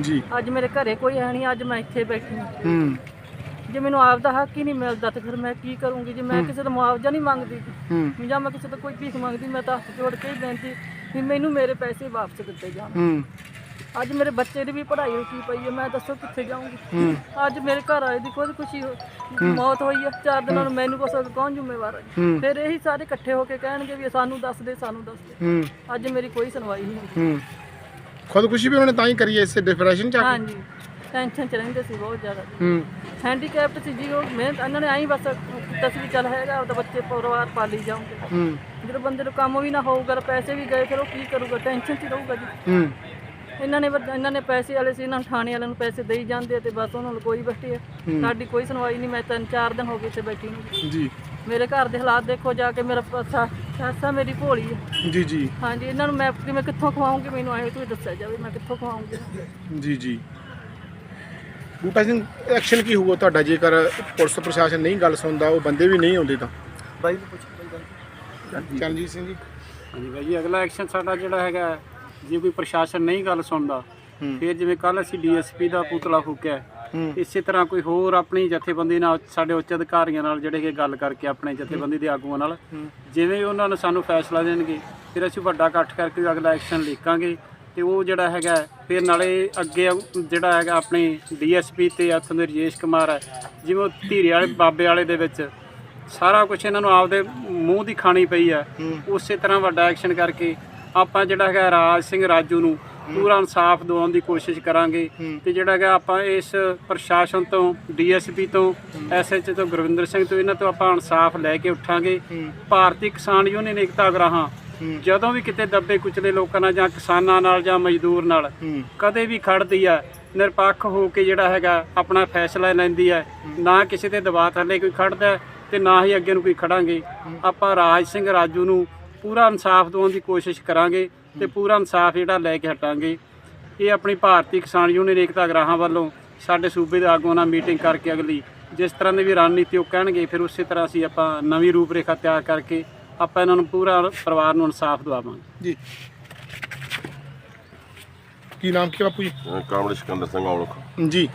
ਜੀ। ਅੱਜ ਮੇਰੇ ਘਰੇ ਕੋਈ ਹੈ ਨਹੀਂ ਅੱਜ ਮੈਂ ਇੱਥੇ ਬੈਠੀ। ਹਾਂ ਹੂੰ। ਜੇ ਮੈਨੂੰ ਆਪਦਾ ਹੱਕ ਹੀ ਨਹੀਂ ਮਿਲਦਾ ਤੇ ਫਿਰ ਮੈਂ ਕੀ ਕਰੂੰਗੀ? ਜੇ ਮੈਂ ਕਿਸੇ ਦਾ ਮੁਆਵਜ਼ਾ ਨਹੀਂ ਮੰਗਦੀ ਹੂੰ। ਜਾਂ ਮੈਂ ਕਿਸੇ ਤੋਂ ਕੋਈ ਭੀਖ ਮੰਗਦੀ ਮੈਂ ਤਾਂ ਹੱਥ ਜੋੜ ਕੇ ਹੀ ਬੇਨਤੀ ਵੀ ਮੈਨੂੰ ਮੇਰੇ ਪੈਸੇ ਵਾਪਸ ਦਿੱਤੇ ਜਾਣ। ਹੂੰ। ਅੱਜ ਮੇਰੇ ਬੱਚੇ ਦੀ ਵੀ ਪੜ੍ਹਾਈ ਰੁਕੀ ਪਈ ਹੈ ਮੈਂ ਦੱਸੋ ਕਿੱਥੇ ਜਾਊਂਗੀ? ਹੂੰ। ਅੱਜ ਮੇਰੇ ਘਰ ਆਏ ਦੀ ਖੁਦ ਖੁਸ਼ੀ ਮੌਤ ਹੋਈ ਹੈ ਚਾਰ ਦਿਨਾਂ ਨੂੰ ਮੈਨੂੰ ਕੋਸ ਕੌਣ ਜ਼ਿੰਮੇਵਾਰ ਹੈ? ਹੂੰ। ਫਿਰ ਇਹੀ ਸਾਰੇ ਇਕੱਠੇ ਹੋ ਕੇ ਕਹਿਣਗੇ ਵੀ ਸਾਨੂੰ ਦੱਸ ਦੇ ਸਾਨੂੰ ਦੱਸ ਦੇ ਹੂੰ। ਅੱਜ ਮੇਰੀ ਕੋਈ ਸੁਣਵਾਈ ਨਹੀਂ ਹੋਈ। ਹੂੰ। ਖੁਦਕੁਸ਼ੀ ਵੀ ਉਹਨੇ ਤਾਂ ਹੀ ਕਰੀ ਹੈ ਇਸੇ ਡਿਪਰੈਸ਼ਨ ਚ ਆ ਕੇ? ਹਾਂਜੀ। ਟੈਨਸ਼ਨ ਚ ਰਹਿੰਦੇ ਸੀ ਬਹੁਤ ਜ਼ਿਆਦਾ। ਹੂੰ। ਹੈਂਡੀਕੈਪਟ ਸੀ ਜੀ ਉਹ। ਮਿਹਨਤ ਇਹਨਾਂ ਨੇ ਆਈ ਬਸ ਕੀਤਾ ਸੀ ਵੀ ਚੱਲ ਹੈਗਾ ਆਪਦਾ ਬੱਚੇ ਪਰਿਵਾਰ ਪਾਲੀ ਜਾਊਂਗੇ। ਹੂੰ। ਜਦੋਂ ਬੰਦੇ ਨੂੰ ਕੰਮ ਵੀ ਨਾ ਹੋਊਗਾ ਪੈਸੇ ਵੀ ਗਏ ਫਿਰ ਉਹ ਕੀ ਕਰੂਗਾ? ਟੈਨਸ਼ਨ 'ਚ ਹੀ ਰਹੂਗਾ ਜੀ। ਹੂੰ। ਇਹਨਾਂ ਨੇ ਇਹਨਾਂ ਨੇ ਪੈਸੇ ਵਾਲੇ ਸੀ ਇਹਨਾਂ ਥਾਣੇ ਵਾਲਿਆਂ ਨੂੰ ਪੈਸੇ ਦੇਈ ਜਾਂਦੇ ਤੇ ਬਸ ਉਹਨਾਂ ਨੂੰ ਕੋਈ ਬੈਠੇ ਆ। ਸਾਡੀ ਕੋਈ ਸੁਣਵਾਈ ਨਹੀਂ ਮੈਂ ਤਿੰਨ ਚਾਰ ਦਿਨ ਹੋ ਗਏ ਇੱਥੇ ਬੈਠੀ ਨੂੰ। ਜੀ। ਮੇਰੇ ਘਰ ਦੇ ਹਾਲਾਤ ਦੇਖੋ ਜਾ ਕੇ ਮੇਰਾ ਸੱਸ ਮੇਰੀ ਭੋਲੀ ਹੈ ਜੀ ਜੀ। ਹਾਂਜੀ ਇਹਨਾਂ ਨੂੰ ਮੈਂ ਕਿਵੇਂ ਕਿੱਥੋਂ ਖਵਾਉਂਗੀ ਮੈਨੂੰ ਆਏ ਤੁਸੀਂ ਦੱਸਿਆ ਜਾਵੇ ਮੈਂ ਕਿੱਥੋਂ ਖਵਾਉਂਗੀ। ਜੀ ਜੀ। ਬੂਟਾ ਸਿੰਘ ਐਕਸ਼ਨ ਕੀ ਹੋਊਗਾ ਤੁਹਾਡਾ? ਜੇਕਰ ਪੁਲਿਸ ਪ੍ਰਸ਼ਾਸਨ ਨਹੀਂ ਗੱਲ ਸੁਣਦਾ ਉਹ ਬੰਦੇ ਵੀ ਨਹੀਂ ਆਉਂਦੇ ਤਾਂ। ਬਾਈ ਨੂੰ ਪੁੱਛ ਬਾਈ ਗੱਲ ਚਰਨਜੀਤ ਸਿੰਘ ਜੀ। ਹਾਂਜੀ ਬਾਈ ਜੀ ਅਗਲਾ ਐਕਸ਼ਨ ਸਾਡਾ ਜਿਹੜਾ ਹੈਗਾ ਜੇ ਕੋਈ ਪ੍ਰਸ਼ਾਸਨ ਨਹੀਂ ਗੱਲ ਸੁਣਦਾ। ਫਿਰ ਜਿਵੇਂ ਕੱਲ ਅਸੀਂ ਡੀਐਸਪੀ ਦਾ ਪੁਤਲਾ ਫੂਕਿਆ ਇਸੇ ਤਰ੍ਹਾਂ ਕੋਈ ਹੋਰ ਆਪਣੀ ਜਥੇਬੰਦੀ ਨਾਲ ਸਾਡੇ ਉੱਚ ਅਧਿਕਾਰੀਆਂ ਨਾਲ ਜਿਹੜੇ ਕਿ ਗੱਲ ਕਰਕੇ ਆਪਣੇ ਜਥੇਬੰਦੀ ਦੇ ਆਗੂਆਂ ਨਾਲ ਜਿਵੇਂ ਉਹਨਾਂ ਨੇ ਸਾਨੂੰ ਫੈਸਲਾ ਦੇਣਗੇ ਫਿਰ ਅਸੀਂ ਵੱਡਾ ਇਕੱਠ ਕਰਕੇ ਅਗਲਾ ਐਕਸ਼ਨ ਲਿਖਾਂਗੇ ਤੇ ਉਹ ਜਿਹੜਾ ਹੈਗਾ ਫਿਰ ਨਾਲੇ ਅੱਗੇ ਜਿਹੜਾ ਹੈਗਾ ਆਪਣੀ ਡੀਐਸਪੀ ਤੇ ਹੱਥੋਂ ਦੇ ਰਜੇਸ਼ ਕੁਮਾਰ ਹੈ ਜਿਵੇਂ ਉਹ ਧੀਰੇ ਵਾਲੇ ਬਾਬੇ ਵਾਲੇ ਦੇ ਵਿੱਚ ਸਾਰਾ ਕੁਝ ਇਹਨਾਂ ਨੂੰ ਆਪਦੇ ਮੂੰਹ ਦੀ ਖਾਣੀ ਪਈ ਹੈ। ਉਸੇ ਤਰ੍ਹਾਂ ਵੱਡਾ ਐਕਸ਼ਨ ਕਰਕੇ ਆਪਾਂ ਜਿਹੜਾ ਹੈਗਾ ਰਾਜ ਸਿੰਘ ਰਾਜੂ ਨੂੰ ਪੂਰਾ ਇਨਸਾਫ ਦਿਵਾਉਣ ਦੀ ਕੋਸ਼ਿਸ਼ ਕਰਾਂਗੇ। ਤੇ ਜਿਹੜਾ ਹੈਗਾ ਆਪਾਂ ਇਸ ਪ੍ਰਸ਼ਾਸਨ ਤੋਂ ਡੀਐਸਪੀ ਤੋਂ ਐਸਐਚ ਤੋਂ ਗੁਰਵਿੰਦਰ ਸਿੰਘ ਤੋਂ ਇਹਨਾਂ ਤੋਂ ਆਪਾਂ ਇਨਸਾਫ ਲੈ ਕੇ ਉੱਠਾਂਗੇ। ਭਾਰਤੀ ਕਿਸਾਨ ਯੂਨੀਅਨ ਏਕਤਾ ਗਰਾਹਾਂ ਜਦੋਂ ਵੀ ਕਿਤੇ ਦੱਬੇ ਕੁਚਲੇ ਲੋਕਾਂ ਨਾਲ ਜਾਂ ਕਿਸਾਨਾਂ ਨਾਲ ਜਾਂ ਮਜ਼ਦੂਰ ਨਾਲ ਕਦੇ ਵੀ ਖੜਦੀ ਆ ਨਿਰਪੱਖ ਹੋ ਕੇ ਜਿਹੜਾ ਹੈਗਾ ਆਪਣਾ ਫੈਸਲਾ ਲੈਂਦੀ ਹੈ। ਨਾ ਕਿਸੇ ਤੇ ਦਬਾਅ ਥੱਲੇ ਕੋਈ ਖੜਦਾ ਤੇ ਨਾ ਹੀ ਅੱਗੇ ਨੂੰ ਕੋਈ ਖੜਾਂਗੇ। ਆਪਾਂ ਰਾਜ ਸਿੰਘ ਰਾਜੂ ਨੂੰ ਪੂਰਾ ਇਨਸਾਫ ਦਿਵਾਉਣ ਦੀ ਕੋਸ਼ਿਸ਼ ਕਰਾਂਗੇ ਤੇ ਪੂਰਾ ਇਨਸਾਫ ਜਿਹੜਾ ਲੈ ਕੇ ਹਟਾਂਗੇ। ਇਹ ਆਪਣੀ ਭਾਰਤੀ ਕਿਸਾਨ ਯੂਨੀਅਨ ਏਕਤਾ ਗਰਾਹਾਂ ਵੱਲੋਂ ਸਾਡੇ ਸੂਬੇ ਦੇ ਆਗੂਆਂ ਨਾਲ ਮੀਟਿੰਗ ਕਰਕੇ ਅਗਲੀ ਜਿਸ ਤਰ੍ਹਾਂ ਦੀ ਵੀ ਰਣਨੀਤੀ ਉਹ ਕਹਿਣਗੇ ਫਿਰ ਉਸੇ ਤਰ੍ਹਾਂ ਅਸੀਂ ਆਪਾਂ ਨਵੀਂ ਰੂਪਰੇਖਾ ਤਿਆਰ ਕਰਕੇ ਆਪਾਂ ਇਹਨਾਂ ਨੂੰ ਪੂਰਾ ਪਰਿਵਾਰ ਨੂੰ ਇਨਸਾਫ ਦਿਵਾਵਾਂਗੇ। ਜੀ। ਕੀ ਨਾਮ ਕੀ ਬਾਪੂ ਜੀ? ਕਾਮਰੇਡ ਸਿਕੰਦਰ ਸਿੰਘ ਔਲਖ। ਜੀ।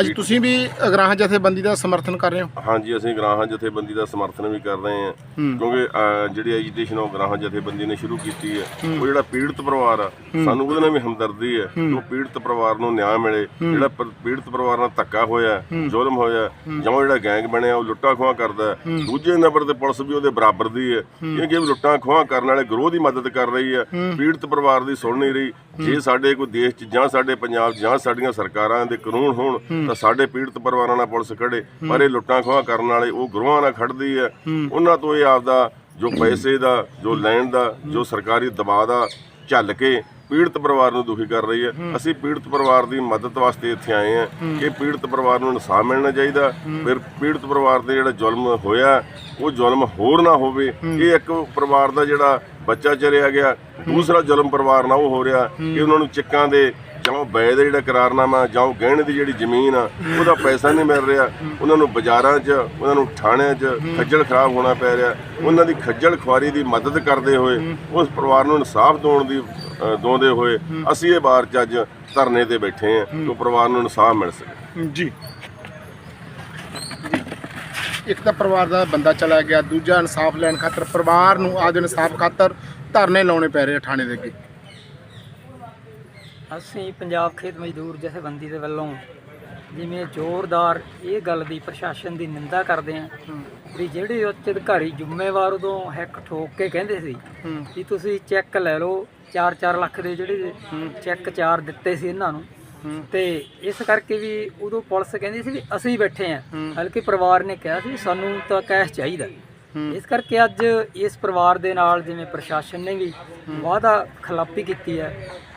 ਅੱਜ ਤੁਸੀਂ ਵੀ ਅਗਰਾਹਾਂ ਜਥੇਬੰਦੀ ਦਾ ਸਮਰਥਨ ਕਰ ਰਹੇ ਹੋ? ਹਾਂਜੀ ਅਸੀਂ ਗ੍ਰਾਹਾਂ ਜਥੇਬੰਦੀ ਦਾ ਸਮਰਥਨ ਵੀ ਕਰ ਰਹੇ ਹਾਂ। ਕਿਉਂਕਿ ਅਹ, ਜਿਹੜੀ ਐਜੀਟੇਸ਼ਨ ਉਹ ਗ੍ਰਾਹਾਂ ਜਥੇਬੰਦੀ ਨੇ ਸ਼ੁਰੂ ਕੀਤੀ ਹੈ। ਉਹ ਜਿਹੜਾ ਪੀੜਤ ਪਰਿਵਾਰ ਆ ਸਾਨੂੰ ਉਹਦੇ ਨਾਲ ਵੀ ਹਮਦਰਦੀ ਹੈ ਕਿ ਉਹ ਪੀੜਤ ਪਰਿਵਾਰ ਨੂੰ ਨਿਆਂ ਮਿਲੇ। ਜਿਹੜਾ ਪ- ਪੀੜਤ ਪਰਿਵਾਰ ਨਾਲ ਧੱਕਾ ਹੋਇਆ ਜ਼ੁਲਮ ਹੋਇਆ ਜਾਂ ਉਹ ਜਿਹੜਾ ਗੈਂਗ ਬਣਿਆ ਉਹ ਲੁੱਟਾਂ ਖੋਹਾਂ ਕਰਦਾ ਹੈ। ਦੂਜੇ ਨੰਬਰ ਤੇ ਪੁਲਿਸ ਵੀ ਉਹਦੇ ਬਰਾਬਰ ਦੀ ਹੈ। ਕਿਉਂਕਿ ਉਹ ਲੁੱਟਾਂ ਖੋਹਾਂ ਕਰਨ ਵਾਲੇ ਗਰੋਹ ਦੀ ਮਦਦ ਕਰ ਰਹੀ ਹੈ। ਪੀੜਤ ਪਰਿਵਾਰ ਦੀ ਸੁਣ ਨਹੀਂ ਰਹੀ। ਜੇ ਸਾਡੇ ਕੋਈ ਦੇਸ਼ 'ਚ ਜਾਂ ਸਾਡੇ ਪੰਜਾਬ ਜਾਂ ਸਾਡੀਆਂ ਸਰਕਾਰਾਂ ਦੇ ਕਾਨੂੰਨ ਹੋਣ, ਤਾਂ ਸਾਡੇ ਪੀੜਤ ਪਰਿਵਾਰਾਂ ਨਾਲ ਪੁਲਿਸ ਖੜੇ ਪਰ ਇਹ ਲੁੱਟਾਂ ਖੋਹਾਂ ਕਰਨ ਵਾਲੇ, ਉਹ ਗਰੋਹਾਂ ਨਾਲ ਖੜਦੀ ਹੈ। ਉਹਨਾਂ ਤੋਂ ਇਹ ਆਪਦਾ ਜੋ ਪੈਸੇ ਦਾ, ਜੋ ਲੈਣ ਦਾ, ਜੋ ਸਰਕਾਰੀ ਦਬਾਅ ਦਾ ਝੱਲ ਕੇ ਪੀੜਤ ਪਰਿਵਾਰ ਨੂੰ ਦੁਖੀ ਕਰ ਰਹੀ ਹੈ। ਅਸੀਂ ਪੀੜਤ ਪਰਿਵਾਰ ਦੀ ਮਦਦ ਵਾਸਤੇ ਇੱਥੇ ਆਏ ਹਾਂ। ਕਿ ਪੀੜਤ ਪਰਿਵਾਰ ਨੂੰ ਇਨਸਾਫ ਮਿਲਣਾ ਚਾਹੀਦਾ। ਫਿਰ ਪੀੜਤ ਪਰਿਵਾਰ ਤੇ ਜਿਹੜਾ ਜ਼ੁਲਮ ਹੋਇਆ ਉਹ ਜ਼ੁਲਮ ਹੋਰ ਨਾ ਹੋਵੇ। ਇਹ ਇੱਕ ਪਰਿਵਾਰ ਦਾ ਜਿਹੜਾ ਬੱਚਾ ਚਰਿਆ ਗਿਆ ਦੂਸਰਾ ਜ਼ੁਲਮ ਪਰਿਵਾਰ ਨਾਲ ਉਹ ਹੋ ਰਿਹਾ। ਕਿ ਉਹਨਾਂ ਨੂੰ ਚਿੱਕਾਂ ਦੇ ਜਾਂ ਬੈ ਦਾ ਜਿਹੜਾ ਕਰਾਰਨਾਮਾ ਜਾਂ ਉਹ ਗਹਿਣੇ ਦੀ ਜਿਹੜੀ ਜ਼ਮੀਨ ਆ ਉਹਦਾ ਪੈਸਾ ਨਹੀਂ ਮਿਲ ਰਿਹਾ। ਉਹਨਾਂ ਨੂੰ ਬਾਜ਼ਾਰਾਂ 'ਚ ਉਹਨਾਂ ਨੂੰ ਥਾਣਿਆਂ 'ਚ ਖੱਜਲ ਖਰਾਬ ਹੋਣਾ ਪੈ ਰਿਹਾ। ਉਹਨਾਂ ਦੀ ਖੱਜਲ ਖੁਆਰੀ ਦੀ ਮਦਦ ਕਰਦੇ ਹੋਏ ਉਸ ਪਰਿਵਾਰ ਨੂੰ ਇਨਸਾਫ ਦਿਵਾਉਣ ਦੀ ਦਿਵਾਉਂਦੇ ਹੋਏ ਅਸੀਂ ਇਹ ਬਾਰ 'ਚ ਅੱਜ ਧਰਨੇ ਤੇ ਬੈਠੇ ਹਾਂ ਕਿ ਪਰਿਵਾਰ ਨੂੰ ਇਨਸਾਫ ਮਿਲ ਸਕੇ। ਜੀ। ਇੱਕ ਤਾਂ ਪਰਿਵਾਰ ਦਾ ਬੰਦਾ ਚਲਾ ਗਿਆ ਦੂਜਾ ਇਨਸਾਫ ਲੈਣ ਖਾਤਰ ਪਰਿਵਾਰ ਨੂੰ ਆਦੇ ਇਨਸਾਫ ਖਾਤਰ ਧਰਨੇ ਲਾਉਣੇ ਪੈ ਰਹੇ ਆ ਥਾਣੇ ਦੇ ਅੱਗੇ। ਅਸੀਂ ਪੰਜਾਬ ਖੇਤ ਮਜ਼ਦੂਰ ਜਥੇਬੰਦੀ ਦੇ ਵੱਲੋਂ ਜਿਵੇਂ ਜ਼ੋਰਦਾਰ ਇਹ ਗੱਲ ਦੀ ਪ੍ਰਸ਼ਾਸਨ ਦੀ ਨਿੰਦਾ ਕਰਦੇ ਹਾਂ ਵੀ ਜਿਹੜੇ ਉੱਚ ਅਧਿਕਾਰੀ ਜ਼ਿੰਮੇਵਾਰ ਉਦੋਂ ਹੈਕ ਠੋਕ ਕੇ ਕਹਿੰਦੇ ਸੀ ਕਿ ਤੁਸੀਂ ਚੈੱਕ ਲੈ ਲਓ 4-4 ਲੱਖ ਦੇ ਜਿਹੜੇ ਚੈੱਕ ਚਾਰ ਦਿੱਤੇ ਸੀ ਇਹਨਾਂ ਨੂੰ। ਤੇ ਇਸ ਕਰਕੇ ਵੀ ਉਦੋਂ ਪੁਲਿਸ ਕਹਿੰਦੀ ਸੀ ਵੀ ਅਸੀਂ ਬੈਠੇ ਆਂ ਹਲਕੀ ਪਰਿਵਾਰ ਨੇ ਕਿਹਾ ਸੀ ਸਾਨੂੰ ਤਾਂ ਕੈਸ਼ ਚਾਹੀਦਾ। ਇਸ ਕਰਕੇ ਅੱਜ ਇਸ ਪਰਿਵਾਰ ਦੇ ਨਾਲ ਜਿਵੇਂ ਪ੍ਰਸ਼ਾਸਨ ਨੇ ਵੀ ਵਾਅਦਾ ਖਿਲਾਫੀ ਕੀਤੀ ਹੈ।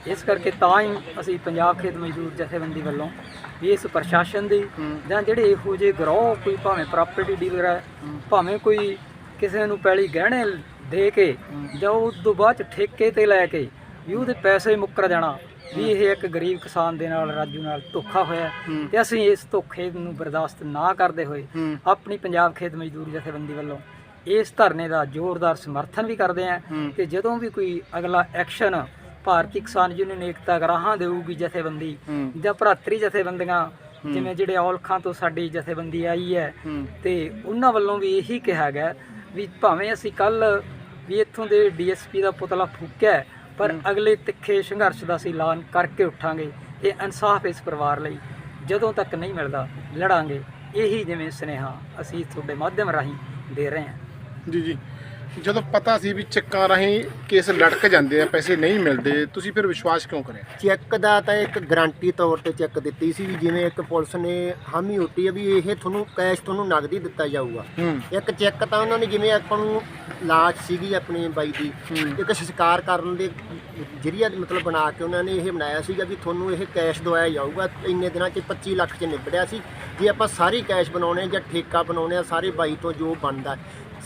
ਇਸ ਕਰਕੇ ਤਾਂ ਹੀ ਅਸੀਂ ਪੰਜਾਬ ਖੇਤ ਮਜ਼ਦੂਰ ਜਥੇਬੰਦੀ ਵੱਲੋਂ ਵੀ ਇਸ ਪ੍ਰਸ਼ਾਸਨ ਦੀ ਜਾਂ ਜਿਹੜੇ ਇਹੋ ਜਿਹੇ ਗਰੋਹ ਕੋਈ ਭਾਵੇਂ ਪ੍ਰਾਪਰਟੀ ਡੀਲਰ ਹੈ। ਭਾਵੇਂ ਕੋਈ ਕਿਸੇ ਨੂੰ ਪੈਲੀ ਗਹਿਣੇ ਦੇ ਕੇ ਜਾਂ ਉਸ ਤੋਂ ਬਾਅਦ ਚ ਠੇਕੇ ਤੇ ਲੈ ਕੇ ਵੀ ਉਹਦੇ ਪੈਸੇ ਮੁੱਕਰ ਜਾਣਾ ਵੀ ਇਹ ਇੱਕ ਗਰੀਬ ਕਿਸਾਨ ਦੇ ਨਾਲ ਰਾਜੂ ਨਾਲ ਧੋਖਾ ਹੋਇਆ ਤੇ ਅਸੀਂ ਇਸ ਧੋਖੇ ਨੂੰ ਬਰਦਾਸ਼ਤ ਨਾ ਕਰਦੇ ਹੋਏ ਆਪਣੀ ਪੰਜਾਬ ਖੇਤ ਮਜ਼ਦੂਰ ਜਥੇਬੰਦੀ ਵੱਲੋਂ ਇਸ ਧਰਨੇ ਦਾ ਜ਼ੋਰਦਾਰ ਸਮਰਥਨ ਵੀ ਕਰਦੇ ਹਾਂ ਕਿ ਜਦੋਂ ਵੀ ਕੋਈ ਅਗਲਾ ਐਕਸ਼ਨ ਭਾਰਤੀ ਕਿਸਾਨ ਯੂਨੀਅਨ ਏਕਤਾ ਗਰਾਹਾਂ ਦੇਊਗੀ ਜਥੇਬੰਦੀ ਜਾਂ ਭਰਾਤਰੀ ਜਥੇਬੰਦੀਆਂ ਜਿਵੇਂ ਜਿਹੜੇ ਔਲਖਾਂ ਤੋਂ ਸਾਡੀ ਜਥੇਬੰਦੀ ਆਈ ਹੈ ਤੇ ਉਹਨਾਂ ਵੱਲੋਂ ਵੀ ਇਹੀ ਕਿਹਾ ਗਿਆ ਵੀ ਭਾਵੇਂ ਅਸੀਂ ਕੱਲ ਵੀ ਇੱਥੋਂ ਦੇ ਡੀਐਸਪੀ ਦਾ ਪੁਤਲਾ ਫੂਕਿਆ ਪਰ ਅਗਲੇ ਤਿੱਖੇ ਸੰਘਰਸ਼ ਦਾ ਅਸੀਂ ਐਲਾਨ ਕਰਕੇ ਉੱਠਾਂਗੇ। ਇਹ ਇਨਸਾਫ ਇਸ ਪਰਿਵਾਰ ਲਈ। ਜਦੋਂ ਤੱਕ ਨਹੀਂ ਮਿਲਦਾ ਲੜਾਂਗੇ। ਇਹੀ ਜਿਵੇਂ ਸੁਨੇਹਾ ਅਸੀਂ ਤੁਹਾਡੇ ਮਾਧਿਅਮ ਰਾਹੀਂ ਦੇ ਰਹੇ ਹਾਂ। ਜੀ ਜੀ। ਜਦੋਂ ਪਤਾ ਸੀ ਵੀ ਚੱਕਾਂ ਰਾਹੀਂ ਕੇਸ ਲਟਕ ਜਾਂਦੇ ਆ ਪੈਸੇ ਨਹੀਂ ਮਿਲਦੇ ਤੁਸੀਂ ਫਿਰ ਵਿਸ਼ਵਾਸ ਕਿਉਂ ਕਰਿਆ? ਚੈੱਕ ਦਾ ਤਾਂ ਇੱਕ ਗਾਰੰਟੀ ਤੌਰ ਤੇ ਚੈੱਕ ਦਿੱਤੀ ਸੀ ਜਿਵੇਂ ਇੱਕ ਪੁਲਿਸ ਨੇ ਹਾਮੀ ਉੱਟੀ ਹੈ ਵੀ ਇਹ ਤੁਹਾਨੂੰ ਕੈਸ਼ ਤੁਹਾਨੂੰ ਨਗਦੀ ਦਿੱਤਾ ਜਾਊਗਾ। ਇੱਕ ਚੈੱਕ ਤਾਂ ਉਹਨਾਂ ਨੇ ਜਿਵੇਂ ਆਪਾਂ ਨੂੰ ਲਾਸ਼ ਸੀਗੀ ਆਪਣੀ ਬਾਈ ਦੀ ਇੱਕ ਸੰਸਕਾਰ ਕਰਨ ਦੇ ਜਰੀਆ ਮਤਲਬ ਬਣਾ ਕੇ ਉਹਨਾਂ ਨੇ ਇਹ ਬਣਾਇਆ ਸੀਗਾ ਵੀ ਤੁਹਾਨੂੰ ਇਹ ਕੈਸ਼ ਦਵਾਇਆ ਜਾਊਗਾ। ਇੰਨੇ ਦਿਨਾਂ 'ਚ 25 ਲੱਖ 'ਚ ਨਿਬੜਿਆ ਸੀ। ਜੇ ਆਪਾਂ ਸਾਰੀ ਕੈਸ਼ ਬਣਾਉਣੇ ਜਾਂ ਠੇਕਾ ਬਣਾਉਣੇ ਆ ਸਾਰੇ ਬਾਈ ਤੋਂ ਜੋ ਬਣਦਾ।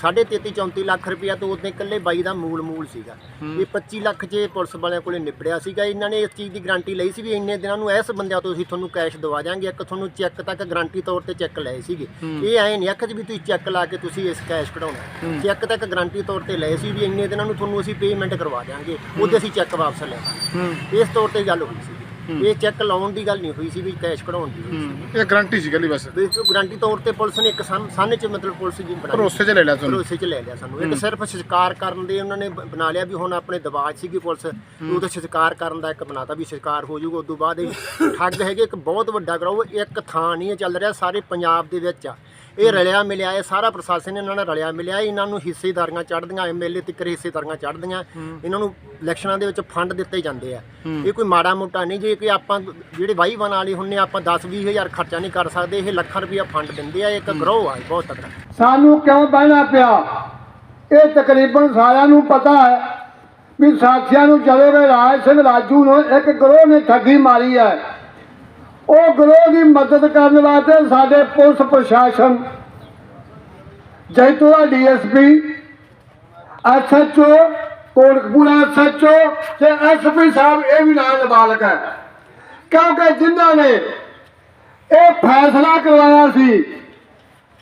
33 34 ਲੱਖ ਰੁਪਇਆ ਤਾਂ ਉਹਦੇ ਇਕੱਲੇ ਬਾਈ ਦਾ ਮੂਲ ਮੂਲ ਸੀਗਾ। ਇਹ 25 ਲੱਖ 'ਚ ਪੁਲਿਸ ਵਾਲਿਆਂ ਕੋਲੇ ਨਿਬੜਿਆ ਸੀਗਾ ਇਹਨਾਂ ਨੇ ਇਸ ਚੀਜ਼ ਦੀ ਗਾਰੰਟੀ ਲਈ ਸੀ ਵੀ ਇੰਨੇ ਦਿਨਾਂ ਨੂੰ ਇਸ ਬੰਦਿਆਂ ਤੋਂ ਅਸੀਂ ਤੁਹਾਨੂੰ ਕੈਸ਼ ਦਵਾ ਜਾਾਂਗੇ ਇੱਕ ਤੁਹਾਨੂੰ ਚੈੱਕ ਤੱਕ ਗਾਰੰਟੀ ਤੌਰ ਤੇ ਚੈੱਕ ਲਏ ਸੀਗੇ। ਇਹ ਐ ਨਹੀਂ ਆਖਿਆ ਵੀ ਤੁਸੀਂ ਚੈੱਕ ਲਾ ਕੇ ਤੁਸੀਂ ਇਸ ਕੈਸ਼ ਕਢਾਉਣਾ। ਚੈੱਕ ਤੱਕ ਗਾਰੰਟੀ ਤੌਰ ਤੇ ਲਏ ਸੀ ਵੀ ਇੰਨੇ ਦਿਨਾਂ ਨੂੰ ਤੁਹਾਨੂੰ ਅਸੀਂ ਪੇਮੈਂਟ ਕਰਵਾ ਦਿਆਂਗੇ ਉਹਦੇ ਅਸੀਂ ਚੈੱਕ ਵਾਪਸ ਲੈ ਲਾਂਗੇ ਇਸ ਤੌਰ ਤੇ ਗੱਲ ਹੋਈ ਸੀ। ਇਹ ਚੈੱਕ ਲਾਉਣ ਦੀ ਗੱਲ ਨਹੀਂ ਹੋਈ ਸੀ ਵੀ ਕੈਸ਼ ਕਢਾਉਣ ਦੀ ਹੋਈ ਸੀ। ਇਹ ਗਰੰਟੀ ਸੀ ਗੱਲੀ ਬਸ। ਵੀ ਗਾਰੰਟੀ ਤੌਰ ਤੇ ਪੁਲਿਸ ਨੇ ਇੱਕ ਸਨ ਸਾਨੇ ਚ ਮਤਲਬ ਪੁਲਿਸ ਜੀ ਬਣਾਈ। ਭਰੋਸੇ 'ਚ ਲੈ ਲਿਆ ਤੁਹਾਨੂੰ। ਭਰੋਸੇ ਚ ਲੈ ਲਿਆ ਸਾਨੂੰ। ਇੱਕ ਸਿਰਫ ਸ਼ਿਕਾਰ ਕਰਨ ਦੇ ਉਹਨਾਂ ਨੇ ਬ- ਬਣਾ ਲਿਆ ਵੀ ਹੁਣ ਆਪਣੇ ਦਬਾਅ 'ਚ ਸੀਗੀ ਪੁਲਿਸ। ਉਹਦਾ ਸ਼ਿਕਾਰ ਕਰਨ ਦਾ ਇੱਕ ਬਣਾਤਾ ਵੀ ਸ਼ਿਕਾਰ ਹੋ ਜਾਊਗਾ ਉਸ ਤੋਂ ਬਾਅਦ ਇਹ ਠੱਗ ਹੈਗੇ ਇੱਕ ਬਹੁਤ ਵੱਡਾ ਗਰੋਹ ਇੱਕ ਥਾਂ ਨਹੀਂ ਇਹ ਚੱਲ ਰਿਹਾ ਸਾਰੇ ਪੰਜਾਬ ਦੇ ਵਿੱਚ ਆ। ਇਹ ਰਲਿਆ ਮਿਲਿਆ ਇਹ ਸਾਰਾ ਪ੍ਰਸ਼ਾਸਨ ਇਹਨਾਂ ਨਾਲ ਰਲਿਆ ਮਿਲਿਆ ਇਹਨਾਂ ਨੂੰ ਹਿੱਸੇਦਾਰੀਆਂ ਚੜ੍ਹਦੀਆਂ ਐਮਐਲਏ ਤੱਕ ਹਿੱਸੇਦਾਰੀਆਂ ਚੜ੍ਹਦੀਆਂ ਇਹਨਾਂ ਨੂੰ ਇਲੈਕਸ਼ਨਾਂ ਦੇ ਵਿੱਚ ਫੰਡ ਦਿੱਤੇ ਜਾਂਦੇ ਆ। ਇਹ ਕੋਈ ਮਾੜਾ ਮੋਟਾ ਨਹੀਂ ਜੇ ਕਿ ਆਪਾਂ ਜਿਹੜੇ ਵਾਹੀ ਬਣ ਵਾਲੇ ਹੁੰਨੇ ਆਪਾਂ 10 20 ਹਜ਼ਾਰ ਖਰਚਾ ਨਹੀਂ ਕਰ ਸਕਦੇ ਇਹ ਲੱਖਾਂ ਰੁਪਇਆ ਫੰਡ ਦਿੰਦੇ ਆ ਇੱਕ ਗਰੋਹ ਆ ਬਹੁਤ ਤਕੜਾ। ਸਾਨੂੰ ਕਿਉਂ ਬਹਿਣਾ ਪਿਆ? ਇਹ ਤਕਰੀਬਨ ਸਾਰਿਆਂ ਨੂੰ ਪਤਾ ਹੈ ਵੀ ਸਾਥੀਆਂ ਨੂੰ ਜਦੋਂ ਰਾਜ ਸਿੰਘ ਰਾਜੂ ਨੂੰ ਇੱਕ ਗਰੋਹ ਨੇ ਠੱਗੀ ਮਾਰੀ ਹੈ। ਉਹ ਗਰੋਹ ਦੀ ਮਦਦ ਕਰਨ ਵਾਸਤੇ ਸਾਡੇ ਪੁਲਿਸ ਪ੍ਰਸ਼ਾਸਨ, ਜੈਤੂਆ ਡੀਐਸਪੀ, ਐਸਐਚਓ, ਕੋਟਕਪੂਰਾ ਐਸਐਚਓ ਤੇ ਐਸਪੀ ਸਾਹਿਬ ਇਹ ਵੀ ਨਾਲ ਨਾਬਾਲਗ ਹੈ। ਕਿਉਂਕਿ ਜਿਨ੍ਹਾਂ ਨੇ ਇਹ ਫੈਸਲਾ ਕਰਵਾਇਆ ਸੀ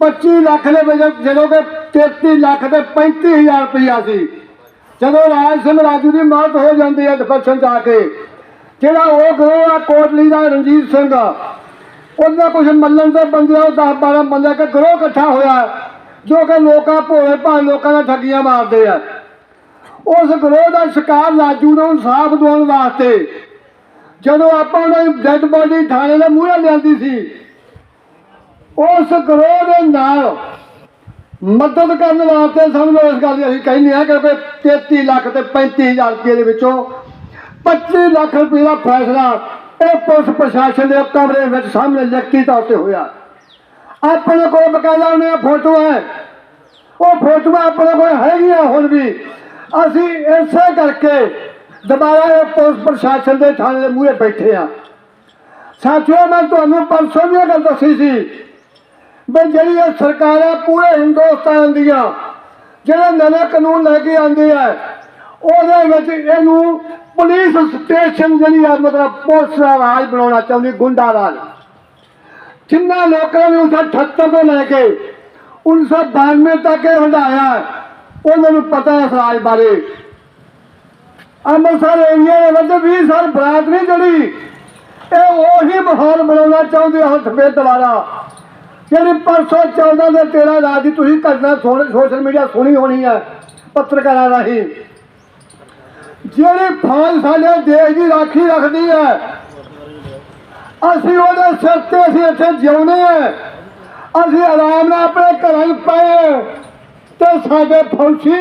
25 ਲੱਖ ਦੇ ਵਿੱਚ ਜਦੋਂ ਕਿ 33 ਲੱਖ ਤੇ 35000 ਰੁਪਇਆ ਸੀ, ਜਦੋਂ ਰਾਜ ਸਿੰਘ ਰਾਜੂ ਦੀ ਮੌਤ ਹੋ ਜਾਂਦੀ ਹੈ ਡਿਫੈਕਸ਼ਨ ਜਾ ਕੇ ਜਿਹੜਾ ਉਹ ਗਰੋਹ ਆ ਕੋਟਲੀ ਦਾ ਰਣਜੀਤ ਸਿੰਘ। ਉਹਦਾ ਕੁਝ ਮੱਲਣ ਦੇ ਬੰਦੇ ਉਹ 10 12 ਬੰਦੇ ਕੇ ਗਰੋਹ ਇਕੱਠਾ ਹੋਇਆ ਜੋ ਕਿ ਲੋਕਾਂ ਭੋਲੇ ਭਾਂ ਲੋਕਾਂ ਦਾ ਠੱਗੀਆਂ ਮਾਰਦੇ ਆ। ਉਸ ਗਰੋਹ ਦਾ ਸ਼ਿਕਾਰ ਰਾਜੂ ਨੂੰ ਇਨਸਾਫ ਦਿਵਾਉਣ ਵਾਸਤੇ ਜਦੋਂ ਆਪਾਂ ਉਹਨਾਂ ਦੀ ਬੋਡੀ ਥਾਣੇ ਦੇ ਮੂਹਰੇ ਲਿਆਂਦੀ ਸੀ, ਉਸ ਗਰੋਹ ਦੇ ਨਾਲ ਮਦਦ ਕਰਨ ਵਾਸਤੇ ਸਾਨੂੰ ਇਸ ਗੱਲ ਦੀ ਅਸੀਂ ਕਹਿੰਦੇ ਹਾਂ ਕਿ ਕੋਈ 33 ਲੱਖ ਤੇ 35000 ਰੁਪਏ ਦੇ ਵਿੱਚੋਂ 25 ਲੱਖ ਰੁਪਏ ਦਾ ਫੈਸਲਾ ਇਹ ਪੁਲਿਸ ਪ੍ਰਸ਼ਾਸਨ ਦੇ ਕਮਰੇ ਵਿੱਚ ਸਾਹਮਣੇ ਲਿਖਤੀ ਤੌਰ ਤੇ ਹੋਇਆ। ਆਪਣੇ ਕੋਲ ਬਕਾਇਦਾ ਉਹਨੇ ਫੋਟੋ ਹੈ। ਉਹ ਫੋਟੋਆਂ ਆਪਣੇ ਕੋਲ ਹੈਗੀਆਂ ਹੁਣ ਵੀ। ਅਸੀਂ ਇਸੇ ਕਰਕੇ ਦੁਬਾਰਾ ਇਹ ਪੁਲਿਸ ਪ੍ਰਸ਼ਾਸਨ ਦੇ ਥਾਣੇ ਦੇ ਮੂਹਰੇ ਬੈਠੇ ਆ ਸਾਥੀਓ, ਮੈਂ ਤੁਹਾਨੂੰ ਪਰਸੋਂ ਵੀ ਇਹ ਗੱਲ ਦੱਸੀ ਸੀ ਵੀ ਜਿਹੜੀ ਇਹ ਸਰਕਾਰਾਂ ਪੂਰੇ ਹਿੰਦੁਸਤਾਨ ਦੀਆਂ, ਜਿਹੜੇ ਨਵੇਂ ਕਾਨੂੰਨ ਲੈ ਕੇ ਆਉਂਦੇ ਆ ਉਹਦੇ ਵਿੱਚ ਇਹਨੂੰ ਪੁਲਿਸ ਸਟੇਸ਼ਨ ਜਿਹੜੀ ਆ, ਮਤਲਬ ਪੁਲਿਸ ਦਾ ਰਾਜ ਬਣਾਉਣਾ ਚਾਹੁੰਦੀ ਗੁੰਡਾ ਰਾਜ ਜਿੰਨਾ ਲੋਕਾਂ ਨੇ 1978 ਤੋਂ ਲੈ ਕੇ 1992 ਤੱਕ ਇਹ ਹੰਡਾਇਆ ਉਹਨਾਂ ਨੂੰ ਪਤਾ ਹੈ ਰਾਜ ਬਾਰੇ। ਅੰਮ੍ਰਿਤਸਰ ਏਰੀਆ ਦੇ ਵਿੱਚ 20 ਸਾਲ ਬਰਾਤ ਨਹੀਂ ਜੜੀ। ਇਹ ਉਹੀ ਮਾਹੌਲ ਬਣਾਉਣਾ ਚਾਹੁੰਦੇ ਹੱਥ ਫੇਰ ਦੁਬਾਰਾ। ਜਿਹੜੀ ਪਰਸੋਂ 14 ਦੇ 13 ਰਾਤ ਦੀ ਤੁਸੀਂ ਘਟਨਾ ਸੋਸ਼ਲ ਮੀਡੀਆ ਸੁਣੀ ਹੋਣੀ ਹੈ, ਪੱਤਰਕਾਰਾਂ ਰਾਹੀਂ। ਜਿਹੜੀ ਫੌਜ ਸਾਡੇ ਦੇਸ਼ ਦੀ ਰਾਖੀ ਰੱਖਦੀ ਹੈ, ਅਸੀਂ ਉਹਦੇ ਸਿਰ ਤੇ ਅਸੀਂ ਇੱਥੇ ਜਿਉਂਦੇ ਆ ਅਸੀਂ ਆਰਾਮ ਨਾਲ ਆਪਣੇ ਘਰਾਂ 'ਚ ਪਏ ਤੇ ਸਾਡੇ ਫੌਜੀ,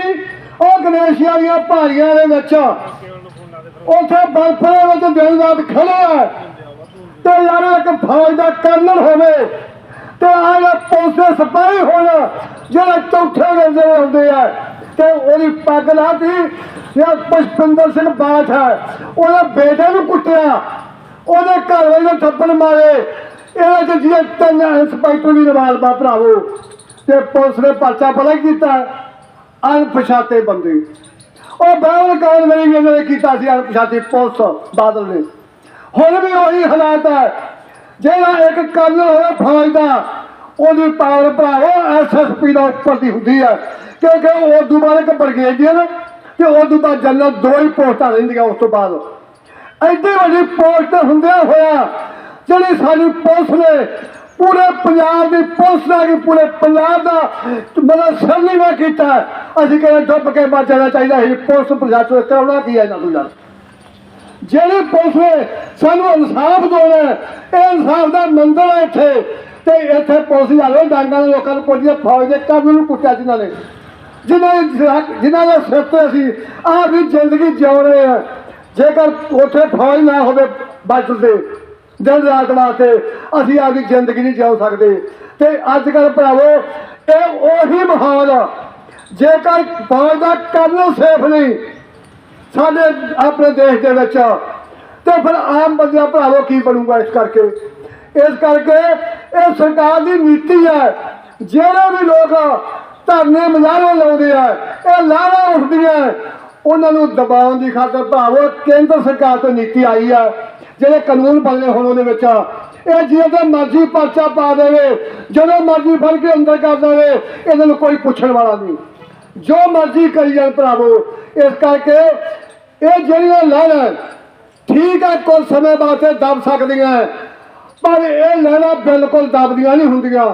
ਉਹ ਗਣੇਸ਼ੀਆਂ ਦੀਆਂ ਭਾਰੀਆਂ ਦੇ ਵਿੱਚ, ਉੱਥੇ ਬਰਫ਼ ਦੇ ਵਿੱਚ ਦਿਨ ਰਾਤ ਖੜੇ ਤੇ ਯਾਰ ਇੱਕ ਫੌਜ ਦਾ ਕਰਨਲ ਹੋਵੇ, ਤੇ ਆਹ ਜਿਹੜਾ ਪੁਲਿਸ ਦੇ ਸਿਪਾਹੀ ਹੋਣ, ਜਿਹੜੇ ਚੌਥੇ ਬੰਦੇ ਹੁੰਦੇ ਆ, ਤੇ ਉਹਦੀ ਪੱਗ ਲਾਤੀ ਇਹ ਪੁਸ਼ਪਿੰਦਰ ਸਿੰਘ ਬਾਠ ਹੈ। ਉਹਦੇ ਬੇਟੇ ਨੂੰ ਕੁੱਟਿਆ। ਉਹਦੇ ਘਰ ਵਾਲੇ ਨੂੰ ਥੱਪੜ ਮਾਰੇ। ਇਹਦੇ ਚ ਜਿਹੜੇ ਤਿੰਨ ਇੰਸਪੈਕਟਰ ਵੀ ਨਵਾਲ ਬਾ ਭਰਾਵੋ, ਤੇ ਪੁਲਿਸ ਨੇ ਪਰਚਾ ਪਤਾ ਕੀਤਾ। ਅਣਪਛਾਤੇ ਬੰਦੇ। ਉਹ ਬਾਹਰ ਕੌਣ ਮੇਰੀ ਇਹਨਾਂ ਨੇ ਕੀਤਾ ਸੀ ਅਣਪਛਾਤੀ ਪੁਲਿਸ ਬਾਦਲ ਨੇ। ਹੁਣ ਵੀ ਉਹੀ ਹਾਲਾਤ ਹੈ। ਜਿਹੜਾ ਇੱਕ ਕਰਨਲ ਹੋਇਆ ਫੌਜ ਦਾ, ਉਹਦੀ ਪਾਵਰ ਭਰਾਵੋ ਐਸਐਸਪੀ ਦਾ ਉੱਪਰ ਦੀ ਹੁੰਦੀ ਹੈ। ਕਿਉਂਕਿ ਉਹ ਦੁਬਾਰਾ ਬਾਅਦ ਇੱਕ ਬ੍ਰਿਗੇਡੀਅਰ ਤੇ ਉਹ ਤੋਂ ਬਾਅਦ ਜਨਰਲ ਦੋ ਹੀ ਪੋਸਟਾਂ ਰਹਿੰਦੀਆਂ ਉਸ ਤੋਂ ਬਾਅਦ। ਐਡੀ ਵੱਡੀ ਪੋਸਟ ਹੁੰਦਿਆਂ ਹੋਇਆ ਜਿਹੜੀ ਸਾਡੀ ਪੁਲਿਸ ਨੇ ਪੂਰੇ ਪੰਜਾਬ ਦੀ ਪੁਲਿਸ ਦਾ ਕਿ ਪੂਰੇ ਪੰਜਾਬ ਦਾ ਮਤਲਬ ਸਰਨੀਵਾ ਕੀਤਾ ਅਸੀਂ ਕਹਿੰਦੇ ਡੁੱਬ ਕੇ ਮਰ ਜਾਣਾ ਚਾਹੀਦਾ ਸੀ। ਪੁਲਿਸ ਪ੍ਰਸ਼ਾਸਨ ਕਰਾਉਣਾ ਕੀ ਹੈ ਇਹਨਾਂ ਨੂੰ ਯਾਰ ਜਿਹੜੇ ਪੁਲਿਸ ਨੇ ਸਾਨੂੰ ਇਨਸਾਫ ਦੇਣਾ ਇਹ ਇਨਸਾਫ ਦਾ ਮੰਦਰ ਹੈ ਇੱਥੇ। ਤੇ ਇੱਥੇ ਪੁਲਿਸ ਵਾਲੇ ਡਾਂਗਾਂ ਦੇ ਲੋਕਾਂ ਨੂੰ ਪੁੱਛਦੇ ਫੌਜ ਦੇ ਕੰਮ ਨੂੰ ਕੁੱਟਿਆ ਜਿਨ੍ਹਾਂ ਨੇ। ਜਿਨ੍ਹਾਂ ਨੇ ਜਿਨ੍ਹਾਂ ਦਾ ਸਿਰ ਤੇ ਅਸੀਂ ਆਹ ਵੀ ਜ਼ਿੰਦਗੀ ਜਿਉ ਰਹੇ ਹਾਂ। ਜੇਕਰ ਉੱਥੇ ਫੌਜ ਨਾ ਹੋਵੇ ਬਚਦੇ ਦਿਨ ਰਾਤ ਵਾਸਤੇ ਅਸੀਂ ਆਪਦੀ ਜ਼ਿੰਦਗੀ ਨਹੀਂ ਜਿਉ ਸਕਦੇ। ਤੇ ਅੱਜ ਕੱਲ੍ਹ ਭਰਾਵੋ, ਇਹ ਉਹੀ ਮਾਹੌਲ ਆ। ਜੇਕਰ ਫੌਜ ਦਾ ਕਰਨਲ ਸੇਫ ਨਹੀਂ, ਸਾਡੇ ਆਪਣੇ ਦੇਸ਼ ਦੇ ਵਿੱਚ ਤੇ ਫਿਰ ਆਮ ਬੰਦਿਆਂ ਭਰਾਵੋ, ਕੀ ਬਣੂਗਾ ਇਸ ਕਰਕੇ? ਇਸ ਕਰਕੇ ਇਹ ਸਰਕਾਰ ਦੀ ਨੀਤੀ ਹੈ, ਜਿਹੜੇ ਵੀ ਲੋਕ ਧਰਨੇ ਮਜ਼ਾਰੇ ਲਾਉਂਦੇ ਆ, ਇਹ ਲਾਵਾ ਉੱਠਦੀਆਂ ਉਹਨਾਂ ਨੂੰ ਦਬਾਉਣ ਦੀ ਖਾਤਰ ਭਾਵੋ ਕੇਂਦਰ ਸਰਕਾਰ ਤੋਂ ਨੀਤੀ ਆਈ ਆ, ਜਿਹੜੇ ਕਾਨੂੰਨ ਬਣਨੇ ਹੁਣ ਉਹਦੇ ਵਿੱਚ ਇਹ ਜਿਹਦੇ ਮਰਜ਼ੀ ਪਰਚਾ ਪਾ ਦੇਵੇ, ਜਦੋਂ ਮਰਜ਼ੀ ਫੜ ਕੇ ਅੰਦਰ ਕਰ ਦੇਵੇ, ਇਹਨਾਂ ਨੂੰ ਕੋਈ ਪੁੱਛਣ ਵਾਲਾ ਨਹੀਂ। ਜੋ ਮਰਜ਼ੀ ਕਰੀ ਜਾਣ ਭਰਾਵੋ, ਇਸ ਕਰਕੇ ਇਹ ਜਿਹੜੀਆਂ ਲਹਿਰਾਂ ਠੀਕ ਹੈ ਕੁਝ ਸਮੇਂ ਵਾਸਤੇ ਦਬ ਸਕਦੀਆਂ ਪਰ ਇਹ ਲਹਿਰਾਂ ਬਿਲਕੁਲ ਦਬਦੀਆਂ ਨਹੀਂ ਹੁੰਦੀਆਂ।